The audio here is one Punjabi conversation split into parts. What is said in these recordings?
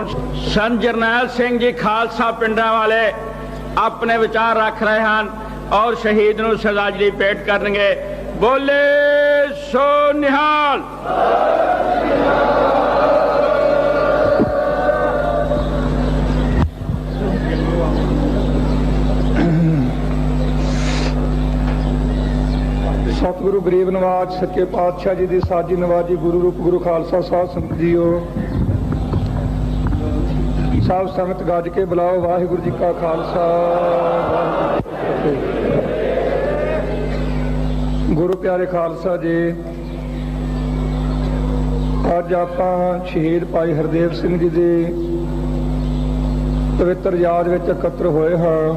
ਹੁਣ ਸੰਤ ਜਰਨੈਲ ਸਿੰਘ ਜੀ ਖਾਲਸਾ ਪਿੰਡਾਂ ਵਾਲੇ ਆਪਣੇ ਵਿਚਾਰ ਰੱਖ ਰਹੇ ਹਨ ਔਰ ਸ਼ਹੀਦ ਨੂੰ ਸ਼ਰਧਾਂਜਲੀ ਭੇਟ ਕਰਨਗੇ। ਬੋਲੇ ਸੋ ਨਿਹਾਲ। ਸਤਿਗੁਰੂ ਗਰੀਬ ਨਵਾਜ, ਸੱਚੇ ਪਾਤਸ਼ਾਹ ਜੀ ਦੀ ਸਾਜੀ ਨਵਾਜੀ ਗੁਰੂ ਰੂਪ ਗੁਰੂ ਖਾਲਸਾ ਸਾਹਿਬ ਸੰਗਤ ਜੀਓ। ਸਾਧ ਸੰਗਤ ਗੱਜ ਕੇ ਬੁਲਾਓ, ਵਾਹਿਗੁਰੂ ਜੀ ਕਾ ਖਾਲਸਾ, ਵਾਹਿਗੁਰੂ ਜੀ ਕੀ ਫਤਿਹ। ਗੁਰੂ ਪਿਆਰੇ ਖਾਲਸਾ ਜੀ, ਅੱਜ ਆਪਾਂ ਸ਼ਹੀਦ ਭਾਈ ਹਰਦੇਵ ਸਿੰਘ ਜੀ ਦੀ ਪਵਿੱਤਰ ਯਾਦ ਵਿੱਚ ਇਕੱਤਰ ਹੋਏ ਹਾਂ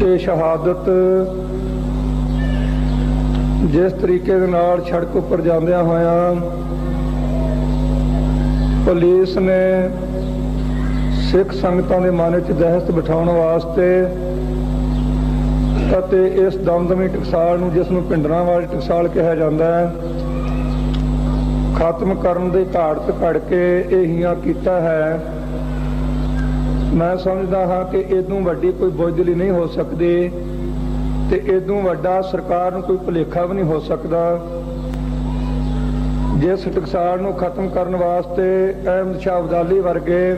ਤੇ ਸ਼ਹਾਦਤ ਜਿਸ ਤਰੀਕੇ ਦੇ ਨਾਲ ਸੜਕ ਉੱਪਰ ਜਾਂਦਿਆਂ ਹੋਇਆਂ ਪੁਲਿਸ ਨੇ ਸਿੱਖ ਸੰਗਤਾਂ ਦੇ ਮਨ ਵਿੱਚ ਦਹਿਸ਼ਤ ਬਿਠਾਉਣ ਵਾਸਤੇ ਅਤੇ ਇਸ ਦਮਦਮੀ ਟਕਸਾਲ ਨੂੰ, ਜਿਸ ਨੂੰ ਪਿੰਡਰਾਂ ਵਾਲੀ ਟਕਸਾਲ ਕਿਹਾ ਜਾਂਦਾ ਹੈ, ਖਤਮ ਕਰਨ ਦੇ ਘਾੜ ਤੇ ਘੜ ਕੇ ਇਹੀਆਂ ਕੀਤਾ ਹੈ। ਮੈਂ ਸਮਝਦਾ ਹਾਂ ਕਿ ਇਦੋਂ ਵੱਡੀ ਕੋਈ ਬੁੱਝਲੀ ਨਹੀਂ ਹੋ ਸਕਦੀ ਤੇ ਇਦੋਂ ਵੱਡਾ ਸਰਕਾਰ ਨੂੰ ਕੋਈ ਭੁਲੇਖਾ ਵੀ ਨਹੀਂ ਹੋ ਸਕਦਾ। ਜਿਸ ਟਕਸਾਲ ਨੂੰ ਖਤਮ ਕਰਨ ਵਾਸਤੇ ਅਹਿਮਦ ਸ਼ਾਹ ਅਬਦਾਲੀ ਵਰਗੇ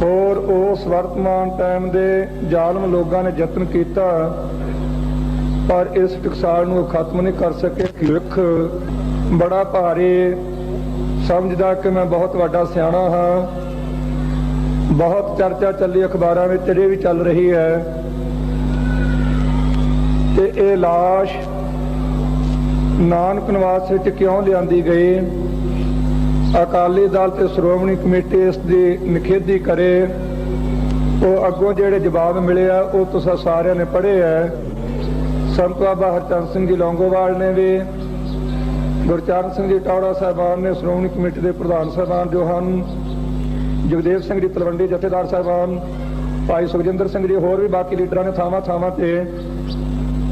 ਹੋਰ ਉਸ ਵਰਤਮਾਨ ਟਾਈਮ ਦੇ ਜ਼ਾਲਮ ਲੋਕਾਂ ਨੇ ਯਤਨ ਕੀਤਾ, ਪਰ ਇਸ ਟਕਸਾਲ ਨੂੰ ਖਤਮ ਨਹੀਂ ਕਰ ਸਕੇ। ਵਿਖ ਬੜਾ ਭਾਰੀ ਸਮਝਦਾ ਕਿ ਮੈਂ ਬਹੁਤ ਵੱਡਾ ਸਿਆਣਾ ਹਾਂ। ਬਹੁਤ ਚਰਚਾ ਚੱਲੀ, ਅਖਬਾਰਾਂ ਵਿੱਚ ਇਹ ਵੀ ਚੱਲ ਰਹੀ ਹੈ, ਤੇ ਇਹ লাশ ਨਾਨਕ ਨਿਵਾਸ ਵਿੱਚ ਕਿਉਂ ਲਿਆਂਦੀ ਗਈ? ਅਕਾਲੀ ਦਲ ਤੇ ਸ਼੍ਰੋਮਣੀ ਕਮੇਟੀ ਇਸ ਦੀ ਨਿਖੇਧੀ ਕਰੇ। ਉਹ ਅੱਗੋਂ ਜਿਹੜੇ ਜਵਾਬ ਮਿਲੇ ਆ, ਉਹ ਤੁਸੀਂ ਸਾਰਿਆਂ ਨੇ ਪੜ੍ਹੇ ਆ। ਸੰਤ ਬਾਬਾ ਹਰਚੰਦ ਸਿੰਘ ਜੀ ਲੌਂਗੋਵਾਲ ਨੇ ਵੀ, ਗੁਰਚਰਨ ਸਿੰਘ ਜੀ ਟੌੜਾ ਸਾਹਿਬਾਨ ਨੇ, ਸ਼੍ਰੋਮਣੀ ਕਮੇਟੀ ਦੇ ਪ੍ਰਧਾਨ ਸਾਹਿਬਾਨ ਜੋ ਹਨ, ਜਗਦੇਵ ਸਿੰਘ ਜੀ ਤਲਵੰਡੀ ਜਥੇਦਾਰ ਸਾਹਿਬਾਨ, ਭਾਈ ਸੁਖਜਿੰਦਰ ਸਿੰਘ ਜੀ ਹੋਰ ਵੀ ਬਾਕੀ ਲੀਡਰਾਂ ਨੇ ਥਾਵਾਂ ਥਾਵਾਂ ਤੇ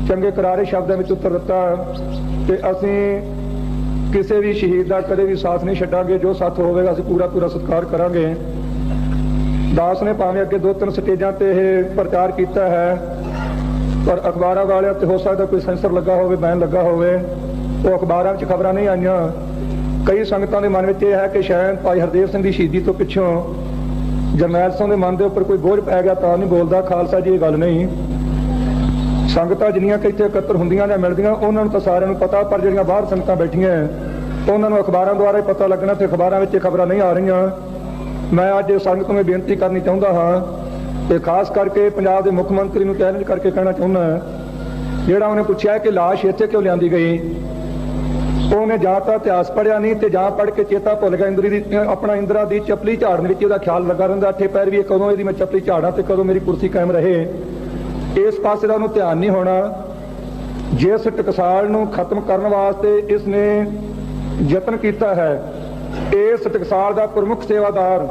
ਚੰਗੇ ਕਰਾਰੇ ਸ਼ਬਦਾਂ ਵਿੱਚ ਉੱਤਰ ਦਿੱਤਾ। ਤੇ ਅਸੀਂ ਕਿਸੇ ਵੀ ਸ਼ਹੀਦ ਦਾ ਕਦੇ ਵੀ ਸਾਥ ਨਹੀਂ ਛੱਡਾਂਗੇ, ਜੋ ਸਾਥ ਹੋਵੇਗਾ ਅਸੀਂ ਪੂਰਾ ਪੂਰਾ ਸਤਿਕਾਰ ਕਰਾਂਗੇ। ਦਾਸ ਨੇ ਭਾਵੇਂ ਅੱਗੇ ਦੋ ਤਿੰਨ ਸਟੇਜਾਂ ਤੇ ਇਹ ਪ੍ਰਚਾਰ ਕੀਤਾ ਹੈ, ਪਰ ਅਖਬਾਰਾਂ ਵਾਲਿਆਂ ਤੇ ਹੋ ਸਕਦਾ ਕੋਈ ਸੈਂਸਰ ਲੱਗਾ ਹੋਵੇ, ਬੈਨ ਲੱਗਾ ਹੋਵੇ, ਉਹ ਅਖਬਾਰਾਂ ਵਿੱਚ ਖਬਰਾਂ ਨਹੀਂ ਆਈਆਂ। ਕਈ ਸੰਗਤਾਂ ਦੇ ਮਨ ਵਿੱਚ ਇਹ ਹੈ ਕਿ ਸ਼ਾਇਦ ਭਾਈ ਹਰਦੇਵ ਸਿੰਘ ਦੀ ਸ਼ਹੀਦੀ ਤੋਂ ਪਿੱਛੋਂ ਜਰਨੈਲ ਸਿੰਘ ਦੇ ਮਨ ਦੇ ਉੱਪਰ ਕੋਈ ਬੋਝ ਪੈ ਗਿਆ ਤਾਂ ਨਹੀਂ ਬੋਲਦਾ, ਖਾਲਸਾ ਜੀ ਇਹ ਗੱਲ ਨਹੀਂ। ਸੰਗਤਾਂ ਜਿੰਨੀਆਂ ਕਿ ਇੱਥੇ ਇਕੱਤਰ ਹੁੰਦੀਆਂ ਜਾਂ ਮਿਲਦੀਆਂ, ਉਹਨਾਂ ਨੂੰ ਤਾਂ ਸਾਰਿਆਂ ਨੂੰ ਪਤਾ, ਪਰ ਜਿਹੜੀਆਂ ਬਾਹਰ ਸੰਗਤਾਂ ਬੈਠੀਆਂ ਉਹਨਾਂ ਨੂੰ ਅਖਬਾਰਾਂ ਦੁਆਰਾ ਹੀ ਪਤਾ ਲੱਗਣਾ ਤੇ ਅਖਬਾਰਾਂ ਵਿੱਚ ਖਬਰਾਂ ਨਹੀਂ ਆ ਰਹੀਆਂ। ਮੈਂ ਅੱਜ ਸੰਗਤ ਨੂੰ ਇਹ ਬੇਨਤੀ ਕਰਨੀ ਚਾਹੁੰਦਾ ਹਾਂ ਤੇ ਖਾਸ ਕਰਕੇ ਪੰਜਾਬ ਦੇ ਮੁੱਖ ਮੰਤਰੀ ਨੂੰ ਚੈਲੰਜ ਕਰਕੇ ਕਹਿਣਾ ਚਾਹੁੰਦਾ ਜਿਹੜਾ ਉਹਨੇ ਪੁੱਛਿਆ ਕਿ ਲਾਸ਼ ਇੱਥੇ ਕਿਉਂ ਲਿਆਂਦੀ ਗਈ? ਉਹਨੇ ਜਾਂ ਤਾਂ ਇਤਿਹਾਸ ਪੜਿਆ ਨਹੀਂ ਤੇ ਜਾਂ ਪੜ ਕੇ ਚੇਤਾ ਭੁੱਲ ਗਿਆ, ਇੰਦਰੀ ਦੀ, ਆਪਣਾ ਇੰਦਰਾ ਦੀ ਚੱਪਲੀ ਝਾੜਨ ਵਿੱਚ ਉਹਦਾ ਖਿਆਲ ਲੱਗਾ ਰਹਿੰਦਾ ਅੱਠੇ ਪੈਰ ਵੀ ਕਦੋਂ ਇਹਦੀ ਮੈਂ ਚੱਪਲੀ ਝਾੜਾਂ ਤੇ ਕਦੋਂ ਮੇਰੀ ਕੁਰਸੀ ਕਾਇਮ ਰਹੇ। ਇਸ ਪਾਸੇ ਦਾ ਉਹਨੂੰ ਧਿਆਨ ਨਹੀਂ ਹੋਣਾ। ਜਿਸ ਟਕਸਾਲ ਨੂੰ ਖਤਮ ਕਰਨ ਵਾਸਤੇ ਇਸ ਨੇ ਯਤਨ ਕੀਤਾ ਹੈ, ਇਸ ਟਕਸਾਲ ਦਾ ਪ੍ਰਮੁੱਖ ਸੇਵਾਦਾਰ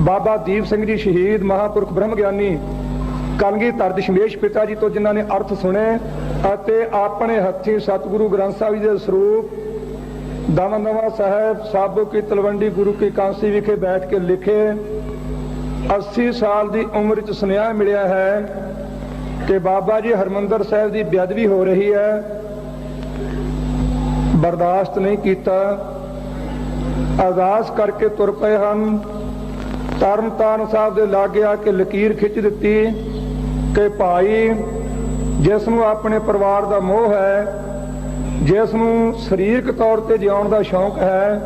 ਬਾਬਾ ਦੀਪ ਸਿੰਘ ਜੀ ਸ਼ਹੀਦ ਮਹਾਪੁਰਖ ਬ੍ਰਹਮ ਗਿਆਨੀ ਕਲਗੀ ਤਰਦ ਸ਼ਮੇਸ਼ ਪਿਤਾ ਜੀ ਤੋਂ ਜਿਨ੍ਹਾਂ ਨੇ ਅਰਥ ਸੁਣੇ ਅਤੇ ਆਪਣੇ ਹੱਥੀਂ ਸਤਿਗੁਰੂ ਗ੍ਰੰਥ ਸਾਹਿਬ ਜੀ ਦੇ ਸਰੂਪ ਦਮਨਵਾ ਸਾਹਿਬ, ਸਾਬੋ ਕੀ ਤਲਵੰਡੀ ਗੁਰੂ ਕੀ ਕਾਂਸੀ ਵਿਖੇ ਬੈਠ ਕੇ ਲਿਖੇ। 80 ਸਾਲ ਦੀ ਉਮਰ ਚ ਸੁਨੇਹਾ ਮਿਲਿਆ ਹੈ ਕਿ ਬਾਬਾ ਜੀ ਹਰਮੰਦਰ ਸਾਹਿਬ ਦੀ ਬੇਅਦਬੀ ਹੋ ਰਹੀ ਹੈ। ਬਰਦਾਸ਼ਤ ਨਹੀਂ ਕੀਤਾ। ਅਰਦਾਸ ਕਰਕੇ ਤੁਰ ਪਏ ਹਨ। ਤਰਨਤਾਰਨ ਸਾਹਿਬ ਦੇ ਲਾਗੇ ਆ ਕੇ ਲਕੀਰ ਖਿੱਚ ਦਿੱਤੀ ਕਿ ਭਾਈ, ਜਿਸ ਨੂੰ ਆਪਣੇ ਪਰਿਵਾਰ ਦਾ ਮੋਹ ਹੈ, ਜਿਸ ਨੂੰ ਸਰੀਰਕ ਤੌਰ ਤੇ ਜਿਉਣ ਦਾ ਸ਼ੌਂਕ ਹੈ,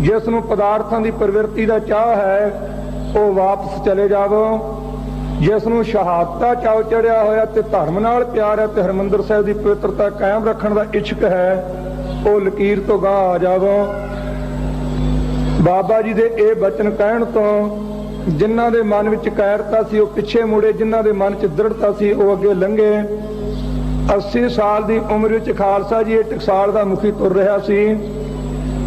ਜਿਸ ਨੂੰ ਪਦਾਰਥਾਂ ਦੀ ਪ੍ਰਵਿਰਤੀ ਦਾ ਚਾਹ ਹੈ ਉਹ ਵਾਪਸ ਚਲੇ ਜਾਵੋ। ਜਿਸ ਨੂੰ ਸ਼ਹਾਦਤਾ ਚਾਉ ਚੜਿਆ ਹੋਇਆ ਤੇ ਧਰਮ ਨਾਲ ਪਿਆਰ ਹੈ ਤੇ ਹਰਮੰਦਰ ਸਾਹਿਬ ਦੀ ਪਵਿੱਤਰਤਾ ਕਾਇਮ ਰੱਖਣ ਦਾ ਇੱਛਕ ਹੈ, ਉਹ ਲਕੀਰ ਤੋਂ ਗਾਹ ਆ ਜਾਵੋ। ਬਾਬਾ ਜੀ ਦੇ ਇਹ ਬਚਨ ਕਹਿਣ ਤੋਂ ਜਿਨ੍ਹਾਂ ਦੇ ਮਨ ਵਿੱਚ ਕਾਇਰਤਾ ਸੀ, ਉਹ ਪਿੱਛੇ ਮੁੜੇ। ਜਿਨ੍ਹਾਂ ਦੇ ਮਨ 'ਚ ਦ੍ਰਿੜਤਾ ਸੀ, ਉਹ ਅੱਗੇ ਲੰਘੇ। 80 ਸਾਲ ਦੀ ਉਮਰ ਵਿੱਚ ਖਾਲਸਾ ਜੀ ਇਹ ਟਕਸਾਲ ਦਾ ਮੁਖੀ ਤੁਰ ਰਿਹਾ ਸੀ।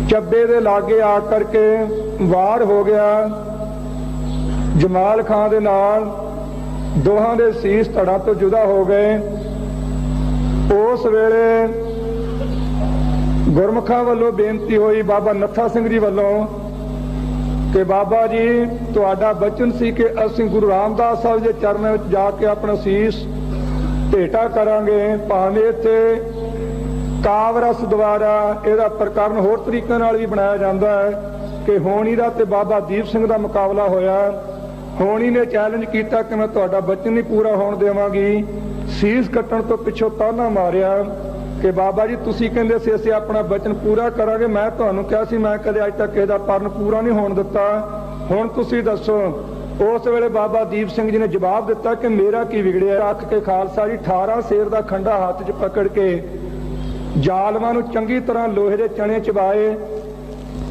ਚੱਬੇ ਦੇ ਲਾਗੇ ਆ ਕਰਕੇ ਵਾਰ ਹੋ ਗਿਆ। ਜਮਾਲ ਖਾਨ ਦੇ ਨਾਲ ਦੋਹਾਂ ਦੇ ਸੀਸ ਧੜਾ ਤੋਂ ਜੁਦਾ ਹੋ ਗਏ। ਉਸ ਵੇਲੇ ਗੁਰਮੁਖਾਂ ਵੱਲੋਂ ਬੇਨਤੀ ਹੋਈ ਬਾਬਾ ਨੱਥਾ ਸਿੰਘ ਜੀ ਵੱਲੋਂ ਕਿ ਬਾਬਾ ਜੀ, ਤੁਹਾਡਾ ਬਚਨ ਸੀ ਕਿ ਅਸੀਂ ਗੁਰੂ ਰਾਮਦਾਸ ਸਾਹਿਬ ਦੇ ਚਰਨਾਂ ਵਿੱਚ ਜਾ ਕੇ ਆਪਣਾ ਸੀਸ ਭੇਟਾ ਕਰਾਂਗੇ। ਭਾਵੇਂ ਇੱਥੇ ਕਾਵਰਸ ਦੁਆਰਾ ਇਹਦਾ ਪ੍ਰਕਰਨ ਹੋਰ ਤਰੀਕੇ ਨਾਲ ਵੀ ਬਣਾਇਆ ਜਾਂਦਾ ਹੈ ਕਿ ਹੋਣੀ ਦਾ ਤੇ ਬਾਬਾ ਦੀਪ ਸਿੰਘ ਦਾ ਮੁਕਾਬਲਾ ਹੋਇਆ। ਹੋਣੀ ਨੇ ਚੈਲੰਜ ਕੀਤਾ ਕਿ ਮੈਂ ਤੁਹਾਡਾ ਬਚਨ ਨਹੀਂ ਪੂਰਾ ਹੋਣ ਦੇਵਾਂਗੀ। ਸੀਸ ਕੱਟਣ ਤੋਂ ਪਿੱਛੋਂ ਤਾਨਾ ਮਾਰਿਆ ਕਿ ਬਾਬਾ ਜੀ, ਤੁਸੀਂ ਕਹਿੰਦੇ ਸੀ, ਅਸੀਂ ਆਪਣਾ ਬਚਨ ਪੂਰਾ ਕਰਾਂਗੇ। ਮੈਂ ਤੁਹਾਨੂੰ ਕਿਹਾ ਸੀ, ਮੈਂ ਕਦੇ ਅੱਜ ਤੱਕ ਇਹਦਾ ਪਰਨ ਪੂਰਾ ਨਹੀਂ ਹੋਣ ਦਿੱਤਾ। ਹੁਣ ਤੁਸੀਂ ਦੱਸੋ, ਉਸ ਵੇਲੇ ਬਾਬਾ ਦੀਪ ਸਿੰਘ ਜੀ ਨੇ ਜਵਾਬ ਦਿੱਤਾ ਕਿ ਮੇਰਾ ਕੀ ਵਿਗੜਿਆ? ਰੱਖ ਕੇ ਖਾਲਸਾ ਜੀ 18 ਸੇਰ ਦਾ ਖੰਡਾ ਹੱਥ 'ਚ ਪਕੜ ਕੇ ਜ਼ਾਲਮਾਂ ਨੂੰ ਚੰਗੀ ਤਰ੍ਹਾਂ ਲੋਹੇ ਦੇ ਚਣੇ ਚਬਾਏ।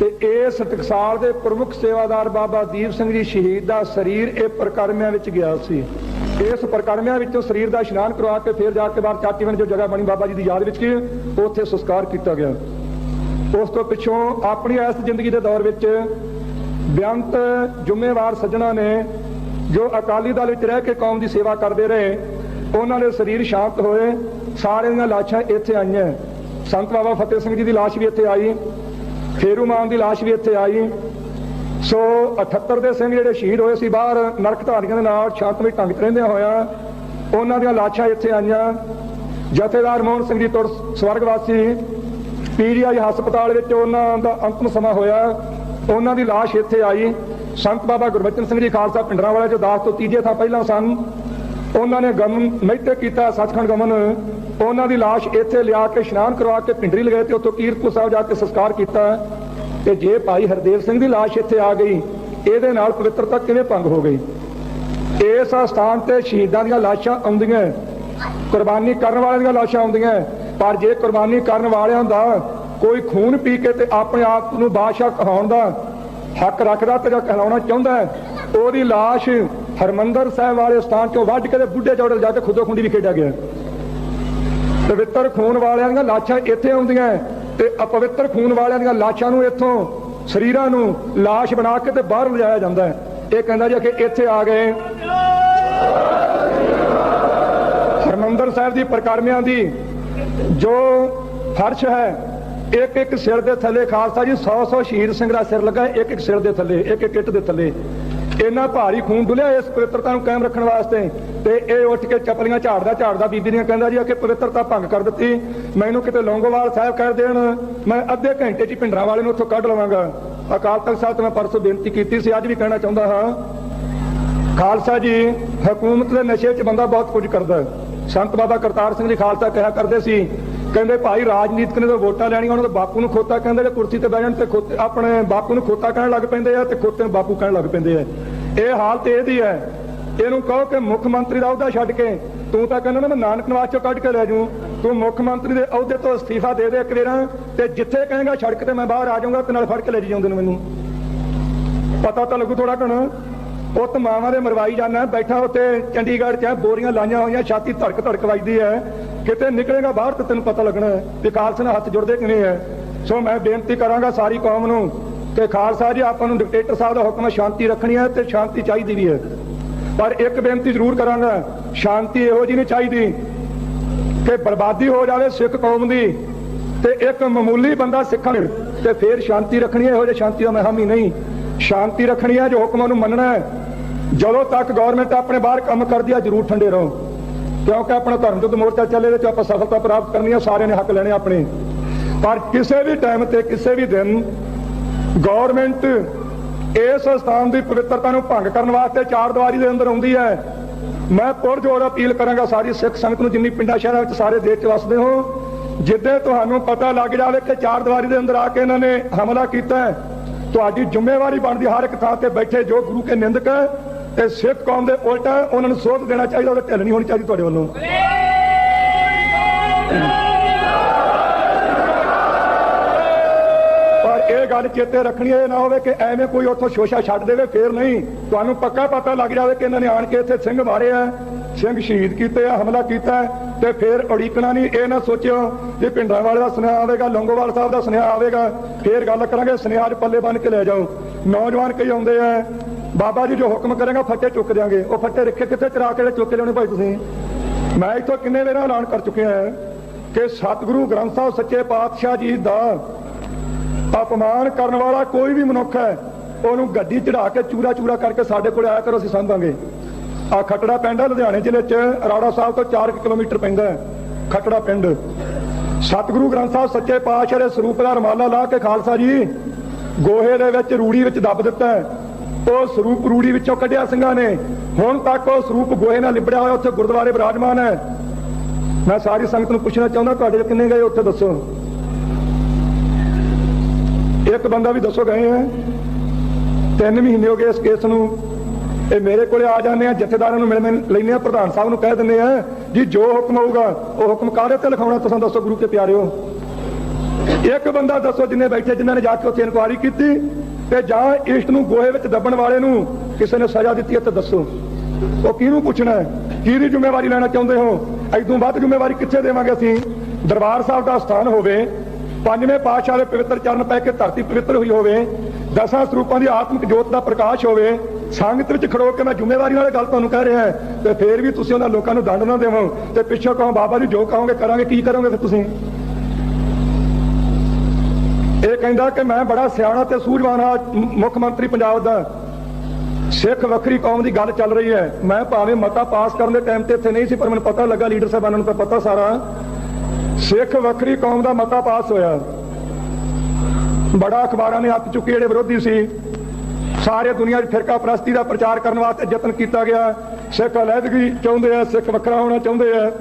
ਤੇ ਇਸ ਟਕਸਾਲ ਦੇ ਪ੍ਰਮੁੱਖ ਸੇਵਾਦਾਰ ਬਾਬਾ ਦੀਪ ਸਿੰਘ ਜੀ ਸ਼ਹੀਦ ਦਾ ਸਰੀਰ ਇਹ ਪ੍ਰਕਰਮਿਆਂ ਵਿੱਚ ਗਿਆ ਸੀ। ਇਸ ਪ੍ਰਕਰਮਿਆਂ ਵਿੱਚੋਂ ਸਰੀਰ ਦਾ ਇਸ਼ਨਾਨ ਕਰਵਾ ਕੇ ਫਿਰ ਜਾ ਕੇ ਬਾਹਰ ਚਾਟੀਵਨ ਜੋ ਜਗ੍ਹਾ ਬਣੀ ਬਾਬਾ ਜੀ ਦੀ ਯਾਦ ਵਿੱਚ ਉੱਥੇ ਸੰਸਕਾਰ ਕੀਤਾ ਗਿਆ। ਉਸ ਤੋਂ ਪਿੱਛੋਂ ਆਪਣੀ ਇਸ ਜ਼ਿੰਦਗੀ ਦੇ ਦੌਰ ਵਿੱਚ ਬੇਅੰਤ ਜ਼ਿੰਮੇਵਾਰ ਸੱਜਣਾ ਨੇ ਜੋ ਅਕਾਲੀ ਦਲ ਵਿੱਚ ਰਹਿ ਕੇ ਕੌਮ ਦੀ ਸੇਵਾ ਕਰਦੇ ਰਹੇ, ਉਹਨਾਂ ਦੇ ਸਰੀਰ ਸ਼ਾਂਤ ਹੋਏ, ਸਾਰਿਆਂ ਦੀਆਂ ਲਾਸ਼ਾਂ ਇੱਥੇ ਆਈਆਂ। ਸੰਤ ਬਾਬਾ ਫਤਿਹ ਸਿੰਘ ਜੀ ਦੀ ਲਾਸ਼ ਵੀ ਇੱਥੇ ਆਈ। ਫੇਰੂ ਮਾਨ ਦੀ ਲਾਸ਼ ਵੀ ਇੱਥੇ ਆਈ। ਸੋ 78 ਦੇ ਸਿੰਘ ਜਿਹੜੇ ਸ਼ਹੀਦ ਹੋਏ ਸੀ ਬਾਹਰ, ਨਰਕ ਧਾਰੀਆਂ ਦੇ ਨਾਲ ਸ਼ਾਂਤਮਈ ਢੰਗ 'ਚ ਰਹਿੰਦੇ ਹੋਇਆ ਉਹਨਾਂ ਦੀਆਂ ਲਾਸ਼ਾਂ ਇੱਥੇ ਆਈਆਂ। ਜਥੇਦਾਰ ਮੋਹਨ ਸਿੰਘ ਜੀ ਤੁਰ ਸਵਰਗਵਾਸੀ ਪੀਜੀਆਈ ਹਸਪਤਾਲ ਵਿੱਚ ਉਹਨਾਂ ਦਾ ਅੰਤਮ ਸਮਾਂ ਹੋਇਆ। ਉਹਨਾਂ ਦੀ ਲਾਸ਼ ਇੱਥੇ ਆਈ। ਸੰਤ ਬਾਬਾ ਗੁਰਬਚਨ ਸਿੰਘ ਜੀ ਖਾਲਸਾ ਪਿੰਡਰਾਂ ਵਾਲੇ ਜੋ ਦਾਸ ਤੋਂ ਤੀਜੇ ਥਾਂ ਪਹਿਲਾਂ ਸਨ। ਉਹਨਾਂ ਨੇ ਗਮਨ ਮਹਿਤੇ ਕੀਤਾ, ਸੱਚਖੰਡ ਗਮਨ। ਉਹਨਾਂ ਦੀ ਲਾਸ਼ ਇੱਥੇ ਲਿਆ ਕੇ ਇਸ਼ਨਾਨ ਕਰਵਾ ਕੇ ਪਿੰਡਰੀ ਲਗਾਏ ਤੇ ਉੱਥੋਂ ਕੀਰਤਪੁਰ ਸਾਹਿਬ ਜਾ ਕੇ ਸੰਸਕਾਰ ਕੀਤਾ। ਤੇ ਜੇ ਭਾਈ ਹਰਦੇਵ ਸਿੰਘ ਦੀ ਲਾਸ਼ ਇੱਥੇ ਆ ਗਈ, ਇਹਦੇ ਨਾਲ ਪਵਿੱਤਰਤਾ ਕਿਵੇਂ ਭੰਗ ਹੋ ਗਈ? ਇਸ ਸਥਾਨ ਤੇ ਸ਼ਹੀਦਾਂ ਦੀਆਂ ਲਾਸ਼ਾਂ ਆਉਂਦੀਆਂ। ਕੁਰਬਾਨੀ ਕਰਨ ਵਾਲਿਆਂ ਦੀਆਂ ਲਾਸ਼ਾਂ ਆਉਂਦੀਆਂ। ਪਰ ਜੇ ਕੁਰਬਾਨੀ ਕਰਨ ਵਾਲਿਆਂ ਦਾ ਕੋਈ ਖੂਨ ਪੀ ਕੇ ਤੇ ਆਪਣੇ ਆਪ ਨੂੰ ਬਾਦਸ਼ਾਹ ਕਹਾਉਣ ਦਾ ਹੱਕ ਰੱਖਦਾ ਤੇ ਜਾਂ ਕਹਿਲਾਉਣਾ ਚਾਹੁੰਦਾ, ਉਹਦੀ ਲਾਸ਼ ਹਰਮੰਦਰ ਸਾਹਿਬ ਵਾਲੇ ਸਥਾਨ ਚੋਂ ਵੱਢ ਕੇ ਤੇ ਬੁੱਢੇ ਚੌੜੇ ਜਾ ਕੇ ਖੁੱਦੋ ਖੁੰਡੀ ਵੀ ਖੇਡਿਆ ਗਿਆ। ਪਵਿੱਤਰ ਖੂਨ ਵਾਲਿਆਂ ਦੀਆਂ ਲਾਸ਼ਾਂ ਇੱਥੇ ਆਉਂਦੀਆਂ ਤੇ ਅਪਵਿੱਤਰ ਖੂਨ ਵਾਲਿਆਂ ਦੀਆਂ ਲਾਸ਼ਾਂ ਨੂੰ ਇੱਥੋਂ ਸਰੀਰਾਂ ਨੂੰ ਲਾਸ਼ ਬਣਾ ਕੇ ਤੇ ਬਾਹਰ ਲਿਜਾਇਆ ਜਾਂਦਾ ਹੈ ਇਹ ਕਹਿੰਦਾ ਜੀ ਕਿ ਇੱਥੇ ਆ ਗਏ। ਹਰਮੰਦਰ ਸਾਹਿਬ ਦੀ ਪ੍ਰਕਰਮਿਆਂ ਦੀ ਜੋ ਫਰਸ਼ ਹੈ, ਇੱਕ ਇੱਕ ਸਿਰ ਦੇ ਥੱਲੇ ਖਾਲਸਾ ਜੀ 100 100 ਸ਼ਹੀਦ ਸਿੰਘ ਦਾ ਸਿਰ ਲੱਗਾ, ਇੱਕ ਇੱਕ ਸਿਰ ਦੇ ਥੱਲੇ, ਇੱਕ ਇੱਕ ਇੱਟ ਦੇ ਥੱਲੇ। ਇੰਨਾ ਭਾਰੀ ਖੂਨ ਡੁੱਲਿਆ ਇਸ ਪਵਿੱਤਰਤਾ ਨੂੰ ਕਾਇਮ ਰੱਖਣ ਵਾਸਤੇ ਤੇ ਇਹ ਉੱਠ ਕੇ ਚਪਲੀਆਂ ਝਾੜਦਾ ਝਾੜਦਾ ਬੀਬੀ ਦੀਆਂ ਕਹਿੰਦਾ ਜੀ ਆ ਕਿ ਪਵਿੱਤਰਤਾ ਭੰਗ ਕਰ ਦਿੱਤੀ। ਮੈਨੂੰ ਕਿਤੇ ਲੌਂਗੋਵਾਲ ਸਾਹਿਬ ਕਰ ਦੇਣ, ਮੈਂ ਅੱਧੇ ਘੰਟੇ 'ਚ ਹੀ ਭਿੰਡਰਾਂ ਵਾਲੇ ਨੂੰ ਉੱਥੋਂ ਕੱਢ ਲਵਾਂਗਾ। ਅਕਾਲ ਤਖਤ ਸਾਹਿਬ ਤੋਂ ਮੈਂ ਪਰਸੋਂ ਬੇਨਤੀ ਕੀਤੀ ਸੀ, ਅੱਜ ਵੀ ਕਹਿਣਾ ਚਾਹੁੰਦਾ ਹਾਂ। ਖਾਲਸਾ ਜੀ, ਹਕੂਮਤ ਦੇ ਨਸ਼ੇ 'ਚ ਬੰਦਾ ਬਹੁਤ ਕੁਝ ਕਰਦਾ। ਸੰਤ ਬਾਬਾ ਕਰਤਾਰ ਸਿੰਘ ਜੀ ਖਾਲਸਾ ਕਿਹਾ ਕਰਦੇ ਸੀ ਕਹਿੰਦੇ ਭਾਈ ਰਾਜਨੀਤਿਕ ਨੇ ਤਾਂ ਵੋਟਾਂ ਲੈਣੀਆਂ, ਉਹਨਾਂ ਦੇ ਬਾਪੂ ਨੂੰ ਖੋਤਾ ਕਹਿੰਦੇ ਨੇ, ਕੁਰਸੀ ਤੇ ਬਹਿ ਜਾਣ ਤੇ ਖੋਤੇ ਆਪਣੇ ਬਾਪੂ ਨੂੰ ਖੋਤਾ ਕਹਿਣ ਲੱਗ ਪੈਂਦੇ ਆ ਤੇ ਖੋਤੇ ਨੂੰ ਬਾਪੂ ਕਹਿਣ ਲੱਗ ਪੈਂਦੇ ਆ। ਇਹ ਹਾਲਤ ਇਹਦੀ ਹੈ। ਇਹਨੂੰ ਕਹੋ ਕਿ ਮੁੱਖ ਮੰਤਰੀ ਦਾ ਅਹੁਦਾ ਛੱਡ ਕੇ ਤੂੰ ਤਾਂ ਕਹਿੰਦਾ ਨਾ ਮੈਂ ਨਾਨਕ ਨਿਵਾਸ ਚੋਂ ਕੱਢ ਕੇ ਲੈ ਜੂ ਤੂੰ ਮੁੱਖ ਮੰਤਰੀ ਦੇ ਅਹੁਦੇ ਤੋਂ ਅਸਤੀਫਾ ਦੇ ਦੇ ਇੱਕ ਤੇ ਜਿੱਥੇ ਕਹੇਗਾ ਸੜਕ ਤੇ ਮੈਂ ਬਾਹਰ ਆ ਜਾਊਂਗਾ ਤੇ ਨਾਲ ਫੜ ਕੇ ਲੈ ਜਾਂਦੇ ਨੇ ਮੈਨੂੰ। ਪਤਾ ਤਾਂ ਲੱਗੂ ਥੋੜਾ ਘਣ। ਪੁੱਤ ਮਾਵਾਂ ਦੇ ਮਰਵਾਈ ਜਾਣਾ ਬੈਠਾ ਉੱਤੇ ਚੰਡੀਗੜ੍ਹ 'ਚ, ਬੋਰੀਆਂ ਲਾਈਆਂ ਹੋਈਆਂ, ਛਾਤੀ ਧੜਕ ਧੜਕ ਵੱਜਦੀ ਹੈ। ਕਿਤੇ ਨਿਕਲੇਗਾ ਬਾਹਰ ਤੇ ਤੈਨੂੰ ਪਤਾ ਲੱਗਣਾ ਵੀ ਕਿ ਨਾਲ ਹੱਥ ਜੁੜਦੇ ਕਿਵੇਂ ਹੈ। ਸੋ ਮੈਂ ਬੇਨਤੀ ਕਰਾਂਗਾ ਸਾਰੀ ਕੌਮ ਨੂੰ ਕਿ ਖਾਲਸਾ ਜੀ, ਆਪਾਂ ਨੂੰ ਡਿਕਟੇਟਰ ਸਾਹਿਬ ਦਾ ਹੁਕਮ ਹੈ, ਸ਼ਾਂਤੀ ਰੱਖਣੀ ਹੈ ਤੇ ਸ਼ਾਂਤੀ ਚਾਹੀਦੀ ਵੀ ਹੈ। ਪਰ ਇੱਕ ਬੇਨਤੀ ਜ਼ਰੂਰ ਕਰਾਂਗਾ, ਸ਼ਾਂਤੀ ਇਹੋ ਜਿਹੀ ਨਹੀਂ ਚਾਹੀਦੀ ਕਿ ਬਰਬਾਦੀ ਹੋ ਜਾਵੇ ਸਿੱਖ ਕੌਮ ਦੀ ਤੇ ਇੱਕ ਮਾਮੂਲੀ ਬੰਦਾ ਸਿੱਖਾਂ ਤੇ ਫੇਰ ਸ਼ਾਂਤੀ ਰੱਖਣੀ ਹੈ, ਇਹੋ ਜਿਹੀ ਸ਼ਾਂਤੀ ਦਾ ਮੈਂ ਹਾਮੀ ਨਹੀਂ। ਸ਼ਾਂਤੀ ਰੱਖਣੀ ਹੈ, ਜੋ ਹੁਕਮਾਂ ਨੂੰ ਮੰਨਣਾ ਹੈ ਜਦੋਂ ਤੱਕ ਗਵਰਨਮੈਂਟ ਆਪਣੇ ਬਾਹਰ ਕੰਮ ਕਰਦੀ ਹੈ ਜ਼ਰੂਰ ਠੰਡੇ ਰਹੋ। ਕਿਉਂਕਿ ਆਪਣਾ ਧਰਮ ਯੁੱਧ ਮੋਰਚਾ ਚੱਲੇ ਤੇ ਚ ਆਪਾਂ ਸਫਲਤਾ ਪ੍ਰਾਪਤ ਕਰਨੀ ਹੈ ਸਾਰਿਆਂ ਨੇ ਹੱਕ ਲੈਣੇ ਆਪਣੇ। ਪਰ ਕਿਸੇ ਵੀ ਟਾਈਮ ਤੇ, ਕਿਸੇ ਵੀ ਦਿਨ ਗਵਰਨਮੈਂਟ ਇਸ ਸਥਾਨ ਦੀ ਪਵਿੱਤਰਤਾ ਨੂੰ ਭੰਗ ਕਰਨ ਵਾਸਤੇ ਚਾਰ ਦੀਵਾਰੀ ਦੇ ਅੰਦਰ ਆਉਂਦੀ ਹੈ। ਮੈਂ ਪੁਰਜੋਰ ਅਪੀਲ ਕਰਾਂਗਾ ਸਾਰੀ ਸਿੱਖ ਸੰਗਤ ਨੂੰ, ਜਿੰਨੀ ਪਿੰਡਾਂ ਸ਼ਹਿਰਾਂ ਵਿੱਚ ਸਾਰੇ ਦੇਸ਼ 'ਚ ਵਸਦੇ ਹੋ, ਜਿੱਦੇ ਤੁਹਾਨੂੰ ਪਤਾ ਲੱਗ ਜਾਵੇ ਕਿ ਚਾਰ ਦੀਵਾਰੀ ਦੇ ਅੰਦਰ ਆ ਕੇ ਇਹਨਾਂ ਨੇ ਹਮਲਾ ਕੀਤਾ ਹੈ। ਤੁਹਾਡੀ ਜ਼ਿੰਮੇਵਾਰੀ ਬਣਦੀ ਹਰ ਇੱਕ ਥਾਂ ਤੇ ਬੈਠੇ ਜੋ ਗੁਰੂ ਕੇ ਨਿੰਦਕ ਹੈ ਸਿੱਖ ਕੌਮ ਦੇ ਉਲਟ ਹੈ, ਉਹਨਾਂ ਨੂੰ ਸੋਧ ਦੇਣਾ ਚਾਹੀਦਾ ਉਹਦੇ ਢਿੱਲ ਨਹੀਂ ਹੋਣੀ ਚਾਹੀਦੀ ਤੁਹਾਡੇ ਵੱਲੋਂ। ਪਰ ਇਹ ਗੱਲ ਚੇਤੇ ਰੱਖਣੀ ਇਹ ਨਾ ਹੋਵੇ ਕਿ ਐਵੇਂ ਕੋਈ ਉੱਥੋਂ ਸ਼ੋਸ਼ਾ ਛੱਡ ਦੇਵੇ ਫੇਰ ਨਹੀਂ। ਤੁਹਾਨੂੰ ਪੱਕਾ ਪਤਾ ਲੱਗ ਜਾਵੇ ਕਿ ਇਹਨਾਂ ਨੇ ਆਣ ਕੇ ਇੱਥੇ ਸਿੰਘ ਮਾਰੇ ਆ ਸਿੰਘ ਸ਼ਹੀਦ ਕੀਤੇ ਆ ਹਮਲਾ ਕੀਤਾ ਤੇ ਫੇਰ ਉਡੀਕਣਾ ਨਹੀਂ। ਇਹ ਨਾ ਸੋਚਿਓ ਜੇ ਪਿੰਡਾਂ ਵਾਲੇ ਦਾ ਸੁਨੇਹਾ ਆਵੇਗਾ ਲੰਗੋਵਾਲ ਸਾਹਿਬ ਦਾ ਸੁਨੇਹਾ ਆਵੇਗਾ ਫੇਰ ਗੱਲ ਕਰਾਂਗੇ ਸੁਨੇਹਾ 'ਚ ਪੱਲੇ ਬੰਨ ਕੇ ਲੈ ਜਾਓ। ਨੌਜਵਾਨ ਕਈ ਆਉਂਦੇ ਆ ਬਾਬਾ ਜੀ ਜੋ ਹੁਕਮ ਕਰੇਗਾ, ਫੱਟੇ ਚੁੱਕ ਦਿਆਂਗੇ। ਉਹ ਫੱਟੇ ਰੱਖੇ ਕਿੱਥੇ ਚਰਾ ਕੇ ਚੁੱਕ ਕੇ ਲਿਆਉਣੇ ਭਾਈ ਤੁਸੀਂ? ਮੈਂ ਇੱਥੋਂ ਕਿੰਨੇ ਵੇਰਾਂ ਐਲਾਨ ਕਰ ਚੁੱਕਿਆ ਹਾਂ ਕਿ ਸਤਿਗੁਰੂ ਗ੍ਰੰਥ ਸਾਹਿਬ ਸੱਚੇ ਪਾਤਸ਼ਾਹ ਜੀ ਦਾ ਅਪਮਾਨ ਕਰਨ ਵਾਲਾ ਕੋਈ ਵੀ ਮਨੁੱਖ ਹੈ, ਉਹਨੂੰ ਗੱਡੀ ਚੜਾ ਕੇ ਚੂਰਾ ਚੂਰਾ ਕਰਕੇ ਸਾਡੇ ਕੋਲ ਆਇਆ ਕਰੋ, ਅਸੀਂ ਸੰਭਾਂਗੇ। ਆ ਖਟੜਾ ਪਿੰਡ ਹੈ, ਲੁਧਿਆਣੇ ਜ਼ਿਲ੍ਹੇ 'ਚ, ਰਾੜਾ ਸਾਹਿਬ ਤੋਂ 4 ਕਿਲੋਮੀਟਰ ਪੈਂਦਾ ਹੈ, ਖਟੜਾ ਪਿੰਡ। ਸਤਿਗੁਰੂ ਗ੍ਰੰਥ ਸਾਹਿਬ ਸੱਚੇ ਪਾਤਸ਼ਾਹ ਦੇ ਸਰੂਪ ਦਾ ਰਮਾਲਾ ਲਾ ਕੇ ਖਾਲਸਾ ਜੀ, ਗੋਹੇ ਦੇ ਵਿੱਚ ਰੂੜੀ ਵਿੱਚ ਦੱਬ ਦਿੱਤਾ ਉਹ ਸਰੂਪ ਰੂੜੀ ਵਿੱਚੋਂ ਕੱਢਿਆ ਸਿੰਘਾਂ ਨੇ। ਹੁਣ ਤੱਕ ਉਹ ਸਰੂਪ ਗੋਹੇ ਨਾਲ ਲਿਬੜਿਆ ਹੋਇਆ ਉੱਥੇ ਗੁਰਦੁਆਰੇ ਬਿਰਾਜਮਾਨ ਹੈ। ਮੈਂ ਸਾਰੀ ਸੰਗਤ ਨੂੰ ਪੁੱਛਣਾ ਚਾਹੁੰਦਾ, ਤੁਹਾਡੇ ਕਿੰਨੇ ਗਏ ਉੱਥੇ ਦੱਸੋ? ਇੱਕ ਬੰਦਾ ਵੀ ਦੱਸੋ ਗਏ ਹੈ। ਤਿੰਨ ਮਹੀਨੇ ਹੋ ਗਏ ਇਸ ਕੇਸ ਨੂੰ। ਇਹ ਮੇਰੇ ਕੋਲੇ ਆ ਜਾਂਦੇ ਆ, ਜਥੇਦਾਰਾਂ ਨੂੰ ਮਿਲ ਮਿਲ ਲੈਂਦੇ ਆ, ਪ੍ਰਧਾਨ ਸਾਹਿਬ ਨੂੰ ਕਹਿ ਦਿੰਦੇ ਆ, ਜੀ ਜੋ ਹੁਕਮ ਹੋਊਗਾ, ਉਹ ਹੁਕਮ ਕਾਹਦੇ ਤੇ ਲਿਖਾਉਣਾ ਤੁਸੀਂ ਦੱਸੋ ਗੁਰੂ ਕੇ ਪਿਆਰਿਓ? ਇੱਕ ਬੰਦਾ ਦੱਸੋ ਜਿੰਨੇ ਬੈਠੇ, ਜਿਨ੍ਹਾਂ ਨੇ ਜਾ ਕੇ ਉੱਥੇ ਇਨਕੁਆਰੀ ਕੀਤੀ ਤੇ ਜਾਂ ਇਸ਼ਟ ਨੂੰ ਗੋਹੇ ਵਿੱਚ ਦੱਬਣ ਵਾਲੇ ਨੂੰ ਕਿਸੇ ਨੇ ਸਜ਼ਾ ਦਿੱਤੀ ਹੈ ਤਾਂ ਦੱਸੋ। ਉਹ ਕਿਹਨੂੰ ਪੁੱਛਣਾ ਹੈ? ਕਿਹਦੀ ਜ਼ਿੰਮੇਵਾਰੀ ਲੈਣਾ ਚਾਹੁੰਦੇ ਹੋ? ਐਦੋਂ ਵੱਧ ਜ਼ਿੰਮੇਵਾਰੀ ਕਿੱਥੇ ਦੇਵਾਂਗੇ ਅਸੀਂ? ਦਰਬਾਰ ਸਾਹਿਬ ਦਾ ਸਥਾਨ ਹੋਵੇ, ਪੰਜਵੇਂ ਪਾਤਸ਼ਾਹ ਦੇ ਪਵਿੱਤਰ ਚਰਨ ਪੈ ਕੇ ਧਰਤੀ ਪਵਿੱਤਰ ਹੋਈ ਹੋਵੇ, ਦਸਾਂ ਸਰੂਪਾਂ ਦੀ ਆਤਮਿਕ ਜੋਤ ਦਾ ਪ੍ਰਕਾਸ਼ ਹੋਵੇ, ਸੰਗਤ ਵਿੱਚ ਖੜੋ ਕੇ ਮੈਂ ਜ਼ਿੰਮੇਵਾਰੀ ਨਾਲ ਗੱਲ ਤੁਹਾਨੂੰ ਕਹਿ ਰਿਹਾ ਤੇ ਫੇਰ ਵੀ ਤੁਸੀਂ ਉਹਨਾਂ ਲੋਕਾਂ ਨੂੰ ਦੰਡ ਨਾ ਦੇਵੋ, ਤੇ ਪਿੱਛੋਂ ਕਹੋ, ਬਾਬਾ ਜੀ ਜੋ ਕਹੋਗੇ ਕਰਾਂਗੇ, ਕੀ ਕਰੋਗੇ ਫਿਰ ਤੁਸੀਂ? ਇਹ ਕਹਿੰਦਾ ਕਿ ਮੈਂ ਬੜਾ ਸਿਆਣਾ ਤੇ ਸੂਝਵਾਨ ਆ ਮੁੱਖ ਮੰਤਰੀ ਪੰਜਾਬ ਦਾ। ਸਿੱਖ ਵੱਖਰੀ ਕੌਮ ਦੀ ਗੱਲ ਚੱਲ ਰਹੀ ਹੈ। ਮੈਂ ਭਾਵੇਂ ਮਤਾ ਪਾਸ ਕਰਨ ਦੇ ਟਾਈਮ ਤੇ ਇੱਥੇ ਨਹੀਂ ਸੀ, ਪਰ ਮੈਨੂੰ ਪਤਾ ਲੱਗਾ ਲੀਡਰ ਸਾਹਿਬਾਨਾਂ ਨੂੰ ਤਾਂ ਪਤਾ ਸਾਰਾ। ਸਿੱਖ ਵੱਖਰੀ ਕੌਮ ਦਾ ਮਤਾ ਪਾਸ ਹੋਇਆ। ਬੜਾ ਅਖਬਾਰਾਂ ਨੇ ਹੱਥ ਚੁੱਕੇ ਜਿਹੜੇ ਵਿਰੋਧੀ ਸੀ। ਸਾਰੇ ਦੁਨੀਆ 'ਚ ਫਿਰਕਾ ਪ੍ਰਸਤੀ ਦਾ ਪ੍ਰਚਾਰ ਕਰਨ ਵਾਸਤੇ ਯਤਨ ਕੀਤਾ ਗਿਆ। ਸਿੱਖ ਅਲੱਗੀ ਚਾਹੁੰਦੇ ਆ, ਸਿੱਖ ਵੱਖਰਾ ਹੋਣਾ ਚਾਹੁੰਦੇ ਆ।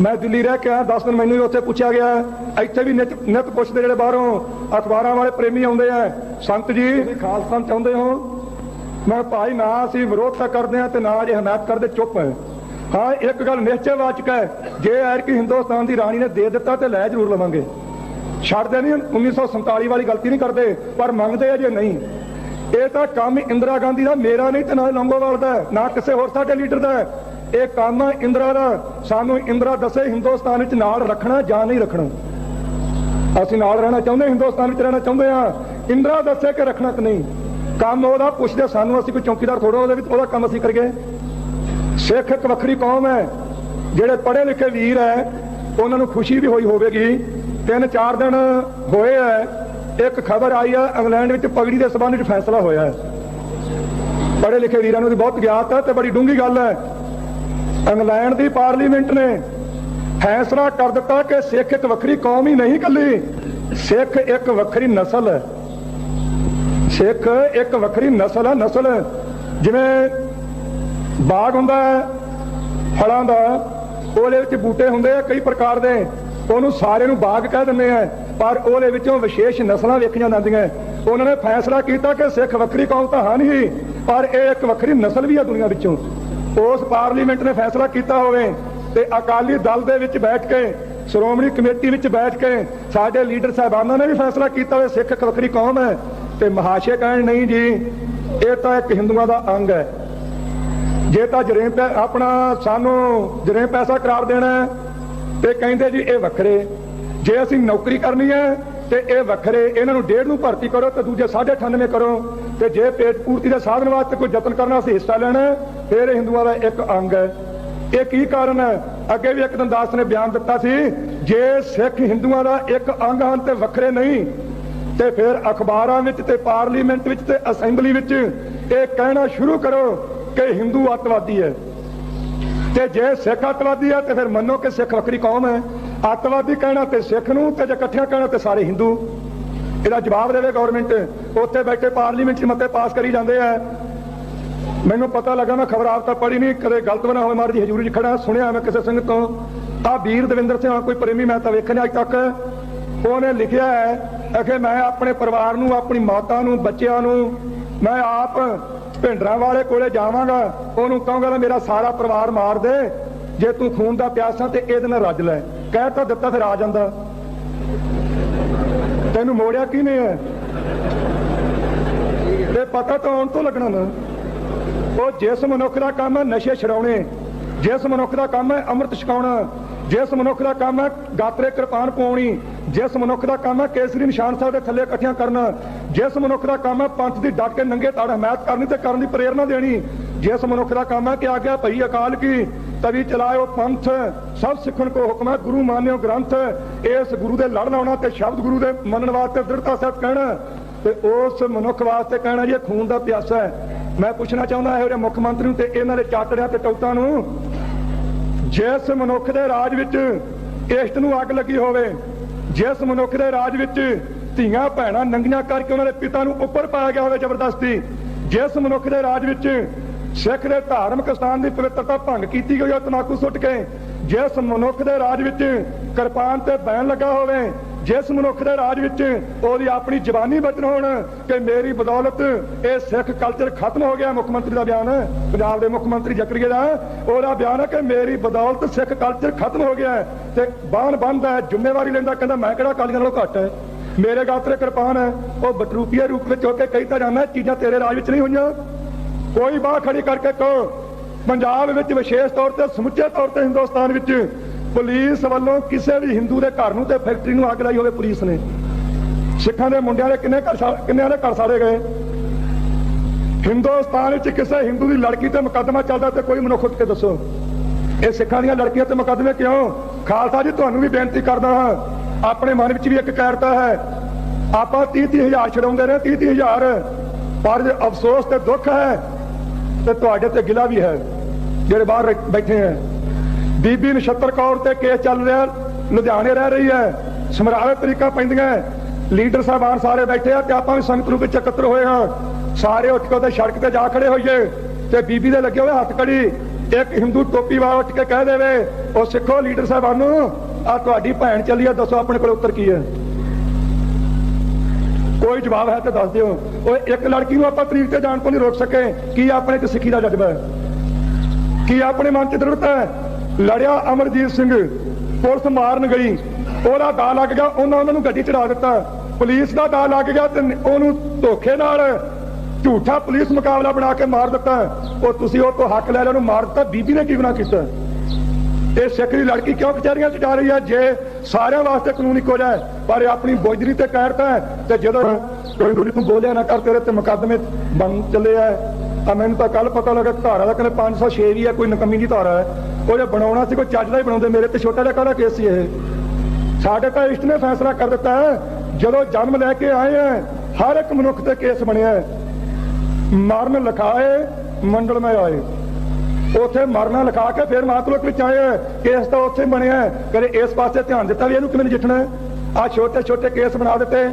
ਮੈਂ ਦਿੱਲੀ ਰਹਿ ਕੇ ਆਇਆ 10 ਦਿਨ ਮੈਨੂੰ ਵੀ ਉੱਥੇ ਪੁੱਛਿਆ ਗਿਆ, ਇੱਥੇ ਵੀ ਨਿਤ ਨਿਤ ਪੁੱਛਦੇ ਜਿਹੜੇ ਬਾਹਰੋਂ ਅਖਬਾਰਾਂ ਵਾਲੇ ਪ੍ਰੇਮੀ ਆਉਂਦੇ ਆ। ਸੰਤ ਜੀ ਖਾਲਸਾ ਚਾਹੁੰਦੇ ਹੋ? ਮੈਂ ਭਾਈ ਨਾ, ਅਸੀਂ ਵਿਰੋਧ ਤਾਂ ਕਰਦੇ ਆ ਤੇ ਨਾ ਜੇ ਹਮਾਇਤ ਕਰਦੇ, ਚੁੱਪ ਹੈ। ਹਾਂ, ਇੱਕ ਗੱਲ ਨਿਸ਼ਚੈਵਾਚਕ ਹੈ ਜੇ ਐਰ ਕਿ ਹਿੰਦੁਸਤਾਨ ਦੀ ਰਾਣੀ ਨੇ ਦੇ ਦਿੱਤਾ ਤੇ ਲੈ ਜ਼ਰੂਰ ਲਵਾਂਗੇ। ਛੱਡਦੇ ਨਹੀਂ 1947 ਵਾਲੀ ਗਲਤੀ ਨਹੀਂ ਕਰਦੇ, ਪਰ ਮੰਗਦੇ ਆ ਜੇ ਨਹੀਂ। ਇਹ ਤਾਂ ਕੰਮ ਇੰਦਰਾ ਗਾਂਧੀ ਦਾ, ਮੇਰਾ ਨਹੀਂ ਤੇ ਨਾ ਲੰਗੋਵਾਲ ਦਾ, ਨਾ ਕਿਸੇ ਹੋਰ ਸਾਡੇ ਲੀਡਰ ਦਾ। ਇਹ ਕੰਮ ਆ ਇੰਦਰਾ ਦਾ, ਸਾਨੂੰ ਇੰਦਰਾ ਦੱਸੇ ਹਿੰਦੁਸਤਾਨ ਵਿੱਚ ਨਾਲ ਰੱਖਣਾ ਜਾਂ ਨਹੀਂ ਰੱਖਣਾ। ਅਸੀਂ ਨਾਲ ਰਹਿਣਾ ਚਾਹੁੰਦੇ, ਹਿੰਦੁਸਤਾਨ ਵਿੱਚ ਰਹਿਣਾ ਚਾਹੁੰਦੇ ਆ ਇੰਦਰਾ ਦੱਸੇ ਕਿ ਰੱਖਣਾ ਕਿ ਨਹੀਂ? ਕੰਮ ਉਹਦਾ ਪੁੱਛਦੇ, ਸਾਨੂੰ ਅਸੀਂ ਕੋਈ ਚੌਕੀਦਾਰ ਥੋੜਾ ਉਹਦੇ ਵਿੱਚ, ਉਹਦਾ ਕੰਮ ਅਸੀਂ ਕਰੀਏ। ਸਿੱਖ ਇੱਕ ਵੱਖਰੀ ਕੌਮ ਹੈ। ਜਿਹੜੇ ਪੜ੍ਹੇ ਲਿਖੇ ਵੀਰ ਹੈ, ਉਹਨਾਂ ਨੂੰ ਖੁਸ਼ੀ ਵੀ ਹੋਈ ਹੋਵੇਗੀ। ਤਿੰਨ ਚਾਰ ਦਿਨ ਹੋਏ ਹੈ, ਇੱਕ ਖਬਰ ਆਈ ਹੈ, ਇੰਗਲੈਂਡ ਵਿੱਚ ਪਗੜੀ ਦੇ ਸਬੰਧ ਵਿੱਚ ਫੈਸਲਾ ਹੋਇਆ ਹੈ। ਪੜ੍ਹੇ ਲਿਖੇ ਵੀਰਾਂ ਨੂੰ ਵੀ ਬਹੁਤ ਗਿਆਤ ਹੈ ਤੇ ਬੜੀ ਡੂੰਗੀ ਗੱਲ ਹੈ। ਇੰਗਲੈਂਡ ਦੀ ਪਾਰਲੀਮੈਂਟ ਨੇ ਫੈਸਲਾ ਕਰ ਦਿੱਤਾ ਕਿ ਸਿੱਖ ਇੱਕ ਵੱਖਰੀ ਕੌਮ ਹੀ ਨਹੀਂ ਕੱਲੀ। ਸਿੱਖ ਇੱਕ ਵੱਖਰੀ ਨਸਲ ਹੈ। ਸਿੱਖ ਇੱਕ ਵੱਖਰੀ ਨਸਲ ਹੈ। ਨਸਲ ਜਿਵੇਂ ਬਾਗ ਹੁੰਦਾ ਹੈ, ਫਲਾਂ ਦਾ, ਉਹਦੇ ਵਿੱਚ ਬੂਟੇ ਹੁੰਦੇ ਆ ਕਈ ਪ੍ਰਕਾਰ ਦੇ। ਉਹਨੂੰ ਸਾਰੇ ਨੂੰ ਬਾਗ ਕਹਿ ਦਿੰਦੇ ਆ, ਪਰ ਉਹਦੇ ਵਿੱਚੋਂ ਵਿਸ਼ੇਸ਼ ਨਸਲਾਂ ਵੇਖੀਆਂ ਜਾਂਦੀਆਂ। ਉਹਨਾਂ ਨੇ ਫੈਸਲਾ ਕੀਤਾ ਕਿ ਸਿੱਖ ਵੱਖਰੀ ਕੌਮ ਤਾਂ ਹਨ ਹੀ ਪਰ ਇਹ ਇੱਕ ਵੱਖਰੀ ਨਸਲ ਵੀ ਆ ਦੁਨੀਆ ਵਿੱਚੋਂ। ਉਸ ਪਾਰਲੀਮੈਂਟ ਨੇ ਫੈਸਲਾ ਕੀਤਾ ਹੋਵੇ ਤੇ ਅਕਾਲੀ ਦਲ ਦੇ ਵਿੱਚ ਬੈਠ ਕੇ, ਸ਼੍ਰੋਮਣੀ ਕਮੇਟੀ ਵਿੱਚ ਬੈਠ ਕੇ, ਸਾਡੇ ਲੀਡਰ ਸਾਹਿਬਾਨਾਂ ਨੇ ਵੀ ਫੈਸਲਾ ਕੀਤਾ ਹੋਵੇ, ਸਿੱਖ ਇੱਕ ਵੱਖਰੀ ਕੌਮ ਹੈ ਤੇ ਮਹਾਸ਼ੇ ਕਹਿਣ ਨਹੀਂ ਜੀ, ਇਹ ਤਾਂ ਇੱਕ ਹਿੰਦੂਆਂ ਦਾ ਅੰਗ ਹੈ। ਜੇ ਤਾਂ ਜਰੇ ਆਪਣਾ ਸਾਨੂੰ ਜਰੇ ਪੈਸਾ ਕਰਾਰ ਦੇਣਾ ਤੇ ਕਹਿੰਦੇ ਜੀ ਇਹ ਵੱਖਰੇ। ਜੇ ਅਸੀਂ ਨੌਕਰੀ ਕਰਨੀ ਹੈ ਤੇ ਇਹ ਵੱਖਰੇ, ਇਹਨਾਂ ਨੂੰ ਡੇਢ ਨੂੰ ਭਰਤੀ ਕਰੋ ਤੇ ਦੂਜੇ 98 ਕਰੋ ਤੇ ਜੇ ਪੇਟ ਪੂਰਤੀ ਦੇ ਸਾਧਨ ਵਾਸਤੇ ਕੋਈ ਯਤਨ ਕਰਨਾ, ਅਸੀਂ ਹਿੱਸਾ ਲੈਣਾ ਫਿਰ ਹਿੰਦੂਆਂ ਦਾ ਇੱਕ ਅੰਗ ਹੈ। ਇਹ ਕੀ ਕਾਰਨ ਹੈ? ਅੱਗੇ ਵੀ ਇੱਕ ਦਿਨ ਦਾਸ ਨੇ ਬਿਆਨ ਦਿੱਤਾ ਸੀ, ਜੇ ਸਿੱਖ ਹਿੰਦੂਆਂ ਦਾ ਇੱਕ ਅੰਗ ਹਨ ਤੇ ਵੱਖਰੇ ਨਹੀਂ, ਤੇ ਫਿਰ ਅਖਬਾਰਾਂ ਵਿੱਚ ਤੇ ਪਾਰਲੀਮੈਂਟ ਵਿੱਚ ਤੇ ਅਸੈਂਬਲੀ ਵਿੱਚ ਇਹ ਕਹਿਣਾ ਸ਼ੁਰੂ ਕਰੋ ਕਿ ਹਿੰਦੂ ਅੱਤਵਾਦੀ ਹੈ। ਤੇ ਜੇ ਸਿੱਖ ਅੱਤਵਾਦੀ ਹੈ, ਤੇ ਫਿਰ ਮੰਨੋ ਕਿ ਸਿੱਖ ਵੱਖਰੀ ਕੌਮ ਹੈ। ਅੱਤਵਾਦੀ ਕਹਿਣਾ ਤੇ ਸਿੱਖ ਨੂੰ, ਤੇ ਜੇ ਇਕੱਠਿਆਂ ਕਹਿਣਾ ਤੇ ਸਾਰੇ ਹਿੰਦੂ। ਇਹਦਾ ਜਵਾਬ ਦੇਵੇ ਗਵਰਨਮੈਂਟ ਉੱਥੇ ਬੈਠੇ ਪਾਰਲੀਮੈਂਟ 'ਚ ਮਤੇ ਪਾਸ ਕਰੀ ਜਾਂਦੇ ਆ। ਮੈਨੂੰ ਪਤਾ ਲੱਗਾ ਮੈਂ ਖਬਰ ਆਪ ਤਾਂ ਪੜ੍ਹੀ ਨਹੀਂ, ਕਦੇ ਗਲਤ ਬਣਾ ਹੋਵੇ ਮਾਰ ਦੀ ਹਜ਼ੂਰੀ 'ਚ ਖੜਾ ਸੁਣਿਆ ਮੈਂ ਕਿਸੇ ਸਿੰਘ ਤੋਂ। ਆ ਵੀਰ ਦਵਿੰਦਰ ਸਿੰਘ ਕੋਈ ਪ੍ਰੇਮੀ ਮੈਂ ਤਾਂ ਵੇਖਿਆ ਨਹੀਂ ਅੱਜ ਤੱਕ। ਉਹਨੇ ਲਿਖਿਆ ਹੈ ਅਖੇ ਮੈਂ ਆਪਣੇ ਪਰਿਵਾਰ ਨੂੰ, ਆਪਣੀ ਮਾਤਾ ਨੂੰ, ਬੱਚਿਆਂ ਨੂੰ, ਮੈਂ ਆਪ ਭਿੰਡਰਾਂ ਵਾਲੇ ਕੋਲੇ ਜਾਵਾਂਗਾ। ਉਹਨੂੰ ਕਹਾਂਗਾ ਮੇਰਾ ਸਾਰਾ ਪਰਿਵਾਰ ਮਾਰ ਦੇ। ਜੇ ਤੂੰ ਖੂਨ ਦਾ ਪਿਆਸਾ ਤੇ ਇਹਦੇ ਨਾਲ ਰੱਜ ਲੈ। ਕਹਿ ਤਾਂ ਦਿੱਤਾ ਫਿਰ ਆ ਜਾਂਦਾ। ਤੈਨੂੰ ਮੋੜਿਆ ਕਿਹਨੇ ਹੈ? ਤੇ ਪਤਾ ਤਾਂ ਆਉਣ ਤੋਂ ਲੱਗਣਾ ਨਾ। ਉਹ ਜਿਸ ਮਨੁੱਖ ਦਾ ਕੰਮ ਹੈ ਨਸ਼ੇ ਛਡਾਉਣੇ, ਜਿਸ ਮਨੁੱਖ ਦਾ ਕੰਮ ਹੈ ਅੰਮ੍ਰਿਤ ਛਕਾਉਣਾ, ਜਿਸ ਮਨੁੱਖ ਦਾ ਕੰਮ ਹੈ ਗਾਤਰੇ ਕਿਰਪਾਨ ਪਾਉਣੀ, ਜਿਸ ਮਨੁੱਖ ਦਾ ਕੰਮ ਹੈ ਕੇਸਰੀ ਨਿਸ਼ਾਨ ਸਾਹਿਬ ਦੇ ਥੱਲੇ ਇਕੱਠੀਆਂ ਕਰਨਾ, ਜਿਸ ਮਨੁੱਖ ਦਾ ਕੰਮ ਹੈ ਪੰਥ ਦੀ ਡਟ ਕੇ ਨੰਗੇ ਤੜ ਹਮਾਇਤ ਕਰਨੀ ਤੇ ਕਰਨ ਦੀ ਪ੍ਰੇਰਣਾ ਦੇਣੀ, ਜਿਸ ਮਨੁੱਖ ਦਾ ਕੰਮ ਹੈ ਕਿ ਆਗਿਆ ਭਈ ਅਕਾਲ ਕੀ, ਤਵੀ ਚਲਾਇਓ ਪੰਥ, ਸਭ ਸਿੱਖਣ ਕੋ ਹੁਕਮ ਹੈ, ਗੁਰੂ ਮਾਨਿਓ ਗ੍ਰੰਥ, ਇਸ ਗੁਰੂ ਦੇ ਲੜ ਲਾਉਣਾ ਤੇ ਸ਼ਬਦ ਗੁਰੂ ਦੇ ਮੰਨਣ ਵਾਸਤੇ ਦ੍ਰਿੜਤਾ ਸਹਿਤ ਕਹਿਣਾ, ਤੇ ਉਸ ਮਨੁੱਖ ਵਾਸਤੇ ਕਹਿਣਾ ਜੀ ਇਹ ਖੂਨ ਦਾ ਪਿਆਸਾ ਹੈ। ਮੈਂ ਪੁੱਛਣਾ ਚਾਹੁੰਦਾ ਇਹੋ ਜਿਹੇ ਮੁੱਖ ਮੰਤਰੀ ਨੂੰ ਤੇ ਇਹਨਾਂ ਦੇ ਚਾਟੜਿਆਂ ਤੇ ਟੌਟਾਂ ਨੂੰ, ਜਿਸ ਮਨੁੱਖ ਦੇ ਰਾਜ ਵਿੱਚ ਇਸ਼ਟ ਨੂੰ ਅੱਗ ਲੱਗੀ ਹੋਵੇ, ਜਿਸ ਮਨੁੱਖ ਦੇ ਰਾਜ ਵਿੱਚ ਧੀਆਂ, ਭੈਣਾਂ ਨੰਗੀਆਂ ਕਰਕੇ ਉਹਨਾਂ ਦੇ ਪਿਤਾ ਨੂੰ ਉੱਪਰ ਪਾਇਆ ਗਿਆ ਹੋਵੇ ਜ਼ਬਰਦਸਤੀ, ਜਿਸ ਮਨੁੱਖ ਦੇ ਰਾਜ ਵਿੱਚ ਸਿੱਖ ਦੇ ਧਾਰਮਿਕ ਸਥਾਨ ਦੀ ਪਵਿੱਤਰਤਾ ਭੰਗ ਕੀਤੀ ਗਈ ਹੈ ਤਮਾਕੂ ਸੁੱਟ ਕੇ, ਜਿਸ ਮਨੁੱਖ ਦੇ ਰਾਜ ਵਿੱਚ ਕਿਰਪਾਨ ਤੇ ਬੈਨ ਲੱਗਾ ਹੋਵੇ ਜਿਸ ਮਨੁੱਖ ਦੇ ਰਾਜ ਵਿੱਚ ਉਹਦੀ ਆਪਣੀ ਜ਼ਬਾਨੀ ਬਚਨ ਹੋਣ ਕਿ ਮੇਰੀ ਬਦੌਲਤ ਇਹ ਸਿੱਖ ਕਲਚਰ ਖਤਮ ਹੋ ਗਿਆ, ਮੁੱਖ ਮੰਤਰੀ ਦਾ ਬਿਆਨ। ਪੰਜਾਬ ਦੇ ਮੁੱਖ ਮੰਤਰੀ ਜਕਰੀਏ ਦਾ, ਉਹਦਾ ਬਿਆਨ ਹੈ ਕਿ ਮੇਰੀ ਬਦੌਲਤ ਸਿੱਖ ਕਲਚਰ ਖਤਮ ਹੋ ਗਿਆ ਤੇ ਬਾਣ ਬੰਦਾ ਜ਼ਿੰਮੇਵਾਰੀ ਲੈਂਦਾ, ਕਹਿੰਦਾ ਮੈਂ ਕਿਹੜਾ ਕਾਲੀਆਂ ਨਾਲੋਂ ਘੱਟ ਹੈ? ਮੇਰੇ ਗਾਲ ਤੇ ਕਿਰਪਾਨ ਹੈ, ਉਹ ਬਟਰੂਪੀਆ ਰੂਪ ਵਿੱਚ ਹੋ ਕੇ ਕਹੀ ਤਾਂ ਜਾਂਦਾ, ਚੀਜ਼ਾਂ ਤੇਰੇ ਰਾਜ ਵਿੱਚ ਨਹੀਂ ਹੋਈਆਂ। ਕੋਈ ਬਾਹ ਖੜੀ ਕਰਕੇ ਕਹੋ, ਪੰਜਾਬ ਵਿੱਚ ਵਿਸ਼ੇਸ਼ ਤੌਰ ਤੇ ਸਮੁੱਚੇ ਤੌਰ ਤੇ ਹਿੰਦੁਸਤਾਨ ਵਿੱਚ ਪੁਲਿਸ ਵੱਲੋਂ ਕਿਸੇ ਵੀ ਹਿੰਦੂ ਦੇ ਘਰ ਨੂੰ ਤੇ ਫੈਕਟਰੀ ਨੂੰ ਅੱਗ ਲਾਈ ਹੋਵੇ ਪੁਲਿਸ ਨੇ। ਸਿੱਖਾਂ ਦੇ ਮੁੰਡਿਆਂ ਦੇ ਕਿੰਨੇ ਘਰ ਕਿੰਨਿਆਂ ਦੇ ਘਰ ਸਾੜੇ ਗਏ। ਹਿੰਦੁਸਤਾਨ ਵਿੱਚ ਕਿਸੇ ਹਿੰਦੂ ਦੀ ਲੜਕੀ ਤੇ ਮੁਕੱਦਮਾ ਚੱਲਦਾ ਤੇ ਕੋਈ ਮਨੁੱਖ ਉੱਠ ਕੇ ਦੱਸੋ। ਇਹ ਸਿੱਖਾਂ ਦੀਆਂ ਲੜਕੀਆਂ ਤੇ ਮੁਕੱਦਮੇ ਕਿਉਂ? ਖਾਲਸਾ ਜੀ, ਤੁਹਾਨੂੰ ਵੀ ਬੇਨਤੀ ਕਰਦਾ ਹਾਂ। ਆਪਣੇ ਮਨ ਵਿੱਚ ਵੀ ਇੱਕ ਕਾਇਰਤਾ ਹੈ। ਆਪਾਂ 30 30 ਹਜ਼ਾਰ ਛਡਾਉਂਦੇ ਰਹੇ 30 30 ਹਜ਼ਾਰ। ਪਰ ਜੇ ਅਫਸੋਸ ਤੇ ਦੁੱਖ ਹੈ, ਤੇ ਤੁਹਾਡੇ ਤੇ ਗਿਲਾ ਵੀ ਹੈ, ਜਿਹੜੇ ਬਾਹਰ ਬੈਠੇ ਹੈ। ਬੀਬੀ ਨਛੱਤਰ ਕੌਰ ਤੇ ਕੇਸ ਚੱਲ ਰਿਹਾ, ਲੁਧਿਆਣੇ ਰਹਿ ਰਹੀ ਹੈ, ਸਮਰਾਲੇ ਤਰੀਕਾ ਪੈਂਦੀਆਂ ਲੀਡਰ ਸਾਹਿਬਾਨ ਸਾਰੇ ਬੈਠੇ ਆ ਤੇ ਆਪਾਂ ਵੀ ਸੰਗਤ ਰੂਪ ਵਿੱਚ ਇਕੱਤਰ ਹੋਏ ਹਾਂ। ਸਾਰੇ ਉੱਠ ਕੇ ਉਹਦੇ ਸੜਕ ਤੇ ਜਾ ਖੜੇ ਹੋਈਏ ਤੇ ਬੀਬੀ ਦੇ ਲੱਗੇ ਹੋਏ ਹੱਥ ਕੜੀ, ਇੱਕ ਹਿੰਦੂ ਟੋਪੀ ਵਾਲਾ ਉੱਠ ਕੇ ਕਹਿ ਦੇਵੇ, ਉਹ ਸਿੱਖੋ ਲੀਡਰ ਸਾਹਿਬਾਨ ਨੂੰ ਆ ਤੁਹਾਡੀ ਭੈਣ ਚੱਲੀ ਆ, ਦੱਸੋ ਆਪਣੇ ਕੋਲ ਉੱਤਰ ਕੀ ਹੈ। ਕੋਈ ਜਵਾਬ ਹੈ ਤਾਂ ਦੱਸ ਦਿਓ। ਉਹ ਇੱਕ ਲੜਕੀ ਨੂੰ ਆਪਾਂ ਤਰੀਕ ਤੇ ਜਾਣ ਤੋਂ ਨਹੀਂ ਰੋਕ ਸਕੇ। ਕੀ ਆਪਣੇ ਚ ਸਿੱਖੀ ਦਾ ਜਜ਼ਬਾ ਹੈ? ਕੀ ਆਪਣੇ ਮਨ ਚ ਦ੍ਰਿੜਤਾ ਹੈ? ਲੜਿਆ ਅਮਰਜੀਤ ਸਿੰਘ। ਪੁਲਿਸ ਮਾਰਨ ਗਈ। ਉਹਦਾ ਦਾ ਲੱਗ ਗਿਆ, ਉਹਨਾਂ ਉਹਨਾਂ ਨੂੰ ਗੱਡੀ ਚੜਾ ਦਿੱਤਾ। ਪੁਲਿਸ ਦਾ ਦਾ ਲੱਗ ਗਿਆ ਤੇ ਉਹਨੂੰ ਧੋਖੇ ਨਾਲ ਝੂਠਾ ਪੁਲਿਸ ਮੁਕਾਬਲਾ ਬਣਾ ਕੇ ਮਾਰ ਦਿੱਤਾ। ਉਹ ਤੁਸੀਂ ਉਹ ਤੋਂ ਹੱਕ ਲੈ ਲਿਆ, ਉਹਨੂੰ ਮਾਰ ਦਿੱਤਾ। ਬੀਬੀ ਨੇ ਕੀ ਬਣਾ ਕੀਤਾ? ਇਹ ਸਿੱਖ ਦੀ ਲੜਕੀ ਕਿਉਂ ਕਚਹਿਰੀਆਂ 'ਚ ਜਾ ਰਹੀ ਹੈ? ਜੇ ਸਾਰਿਆਂ ਵਾਸਤੇ ਕਾਨੂੰਨ ਇੱਕੋ ਜਿਹਾ ਪਰ ਇਹ ਆਪਣੀ ਬੋਝਰੀ ਤੇ ਕਹਿਰਤਾ ਤੇ ਜਦੋਂ ਕੋਈ ਦੂਰੀ ਬੋਲਿਆ ਨਾ ਕਰ, ਤੇਰੇ ਤੇ ਮੁਕੱਦਮੇ ਬਣ ਚੱਲੇ ਆ। ਆ ਮੈਨੂੰ ਤਾਂ ਕੱਲ ਪਤਾ ਲੱਗਾ ਧਾਰਾ ਦਾ ਕਹਿੰਦੇ 506 ਵੀ ਹੈ ਕੋਈ ਨਕਮੀ ਦੀ ਧਾਰਾ ਹੈ। ਉਹ ਜੇ ਬਣਾਉਣਾ ਸੀ, ਕੋਈ ਚੱਜ ਦਾ ਹੀ ਬਣਾਉਂਦੇ ਮੇਰੇ ਤੇ, ਛੋਟਾ ਜਿਹਾ ਕਾਹਦਾ ਕੇਸ ਸੀ ਇਹ? ਸਾਡੇ ਤਾਂ ਇਸ਼ਟ ਨੇ ਫੈਸਲਾ ਕਰ ਦਿੱਤਾ ਹੈ, ਜਦੋਂ ਜਨਮ ਲੈ ਕੇ ਆਏ ਹੈ, ਹਰ ਇੱਕ ਮਨੁੱਖ ਤੇ ਕੇਸ ਬਣਿਆ ਮਰਨ ਲਿਖਾਏ, ਮੰਡਲ ਮੈਂ ਆਏ। ਉਥੇ ਮਰਨਾ ਲਿਖਾ ਕੇ ਫਿਰ ਮਾਤਲਕ ਵਿੱਚ ਆਏ ਕੇਸ ਤਾਂ ਉੱਥੇ ਬਣਿਆ ਕਦੇ ਇਸ ਪਾਸੇ ਧਿਆਨ ਦਿੱਤਾ ਵੀ ਇਹਨੂੰ ਕਿਵੇਂ ਨਜਿੱਠਣਾ ਆ ਛੋਟੇ ਛੋਟੇ ਕੇਸ ਬਣਾ ਦਿੱਤੇ।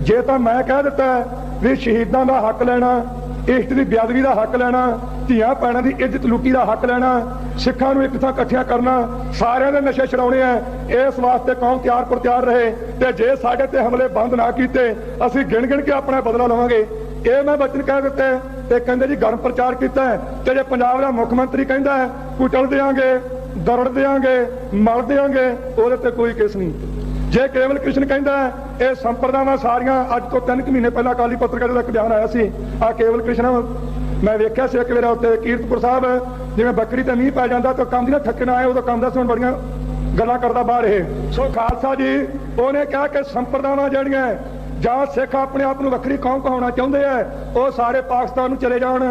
ਜੇ ਤਾਂ ਮੈਂ ਕਹਿ ਦਿੱਤਾ ਵੀ ਸ਼ਹੀਦਾਂ ਦਾ ਹੱਕ ਲੈਣਾ ਇਸ਼ਟ ਦੀ ਬੇਅਦਬੀ ਦਾ ਹੱਕ ਲੈਣਾ, ਧੀਆਂ ਭੈਣਾਂ ਦੀ ਇੱਜ਼ਤ ਲੁੱਟੀ ਦਾ ਹੱਕ ਲੈਣਾ, ਸਿੱਖਾਂ ਨੂੰ ਇੱਕ ਥਾਂ ਇਕੱਠਿਆਂ ਕਰਨਾ, ਸਾਰਿਆਂ ਦੇ ਨਸ਼ੇ ਛਡਾਉਣੇ ਆ, ਇਸ ਵਾਸਤੇ ਕੌਮ ਤਿਆਰ ਪਰ ਤਿਆਰ ਰਹੇ ਤੇ ਜੇ ਸਾਡੇ ਤੇ ਹਮਲੇ ਬੰਦ ਨਾ ਕੀਤੇ, ਅਸੀਂ ਗਿਣ ਗਿਣ ਕੇ ਆਪਣਾ ਬਦਲਾ ਲਵਾਂਗੇ। ਇਹ ਮੈਂ ਬਚਨ ਕਹਿ ਦਿੱਤਾ ਤੇ ਕਹਿੰਦੇ ਜੀ ਗਰਮ ਪ੍ਰਚਾਰ ਕੀਤਾ ਤੇ ਜੇ ਪੰਜਾਬ ਦਾ ਮੁੱਖ ਮੰਤਰੀ ਕਹਿੰਦਾ ਹੈ, ਕੁਚਲ ਦਿਆਂਗੇ, ਦਰੜ ਦਿਆਂਗੇ, ਮਲ ਦਿਆਂਗੇ, ਉਹਦੇ ਤੇ ਕੋਈ ਕਿਸ ਨਹੀਂ। ਜੇ ਕੇਵਲ ਕ੍ਰਿਸ਼ਨ ਕਹਿੰਦਾ ਇਹ ਸੰਪਰਦਾਵਾਂ ਸਾਰੀਆਂ ਅੱਜ ਤੋਂ 3 ਮਹੀਨੇ ਪਹਿਲਾਂ ਅਕਾਲੀ ਪੱਤਰਕਾਰ ਦਾ ਇੱਕ ਬਿਆਨ ਆਇਆ ਸੀ। ਆ ਕੇਵਲ ਕ੍ਰਿਸ਼ਨ, ਮੈਂ ਵੇਖਿਆ ਸੀ ਇੱਕ ਵਾਰ ਉੱਤੇ ਕੀਰਤਪੁਰ ਸਾਹਿਬ, ਜਿਵੇਂ ਬੱਕਰੀ ਤੇ ਮੀਂਹ ਪੈ ਜਾਂਦਾ ਤਾਂ ਕੰਮ ਦੀ ਨਾ ਠੱਕਣਾ ਆਏ, ਉਦੋਂ ਕੰਮ ਦਾ ਸੁਣ ਬੜੀਆਂ ਗੱਲਾਂ ਕਰਦਾ ਬਾਹਰ ਇਹ। ਸੋ ਖਾਲਸਾ ਜੀ, ਉਹਨੇ ਕਿਹਾ ਕਿ ਸੰਪਰਦਾਵਾਂ ਜਿਹੜੀਆਂ ਜਾਂ ਸਿੱਖ ਆਪਣੇ ਆਪ ਨੂੰ ਵੱਖਰੀ ਕੌਮ ਕਹਾਉਣਾ ਚਾਹੁੰਦੇ ਆ ਉਹ ਸਾਰੇ ਪਾਕਿਸਤਾਨ ਨੂੰ ਚਲੇ ਜਾਣ।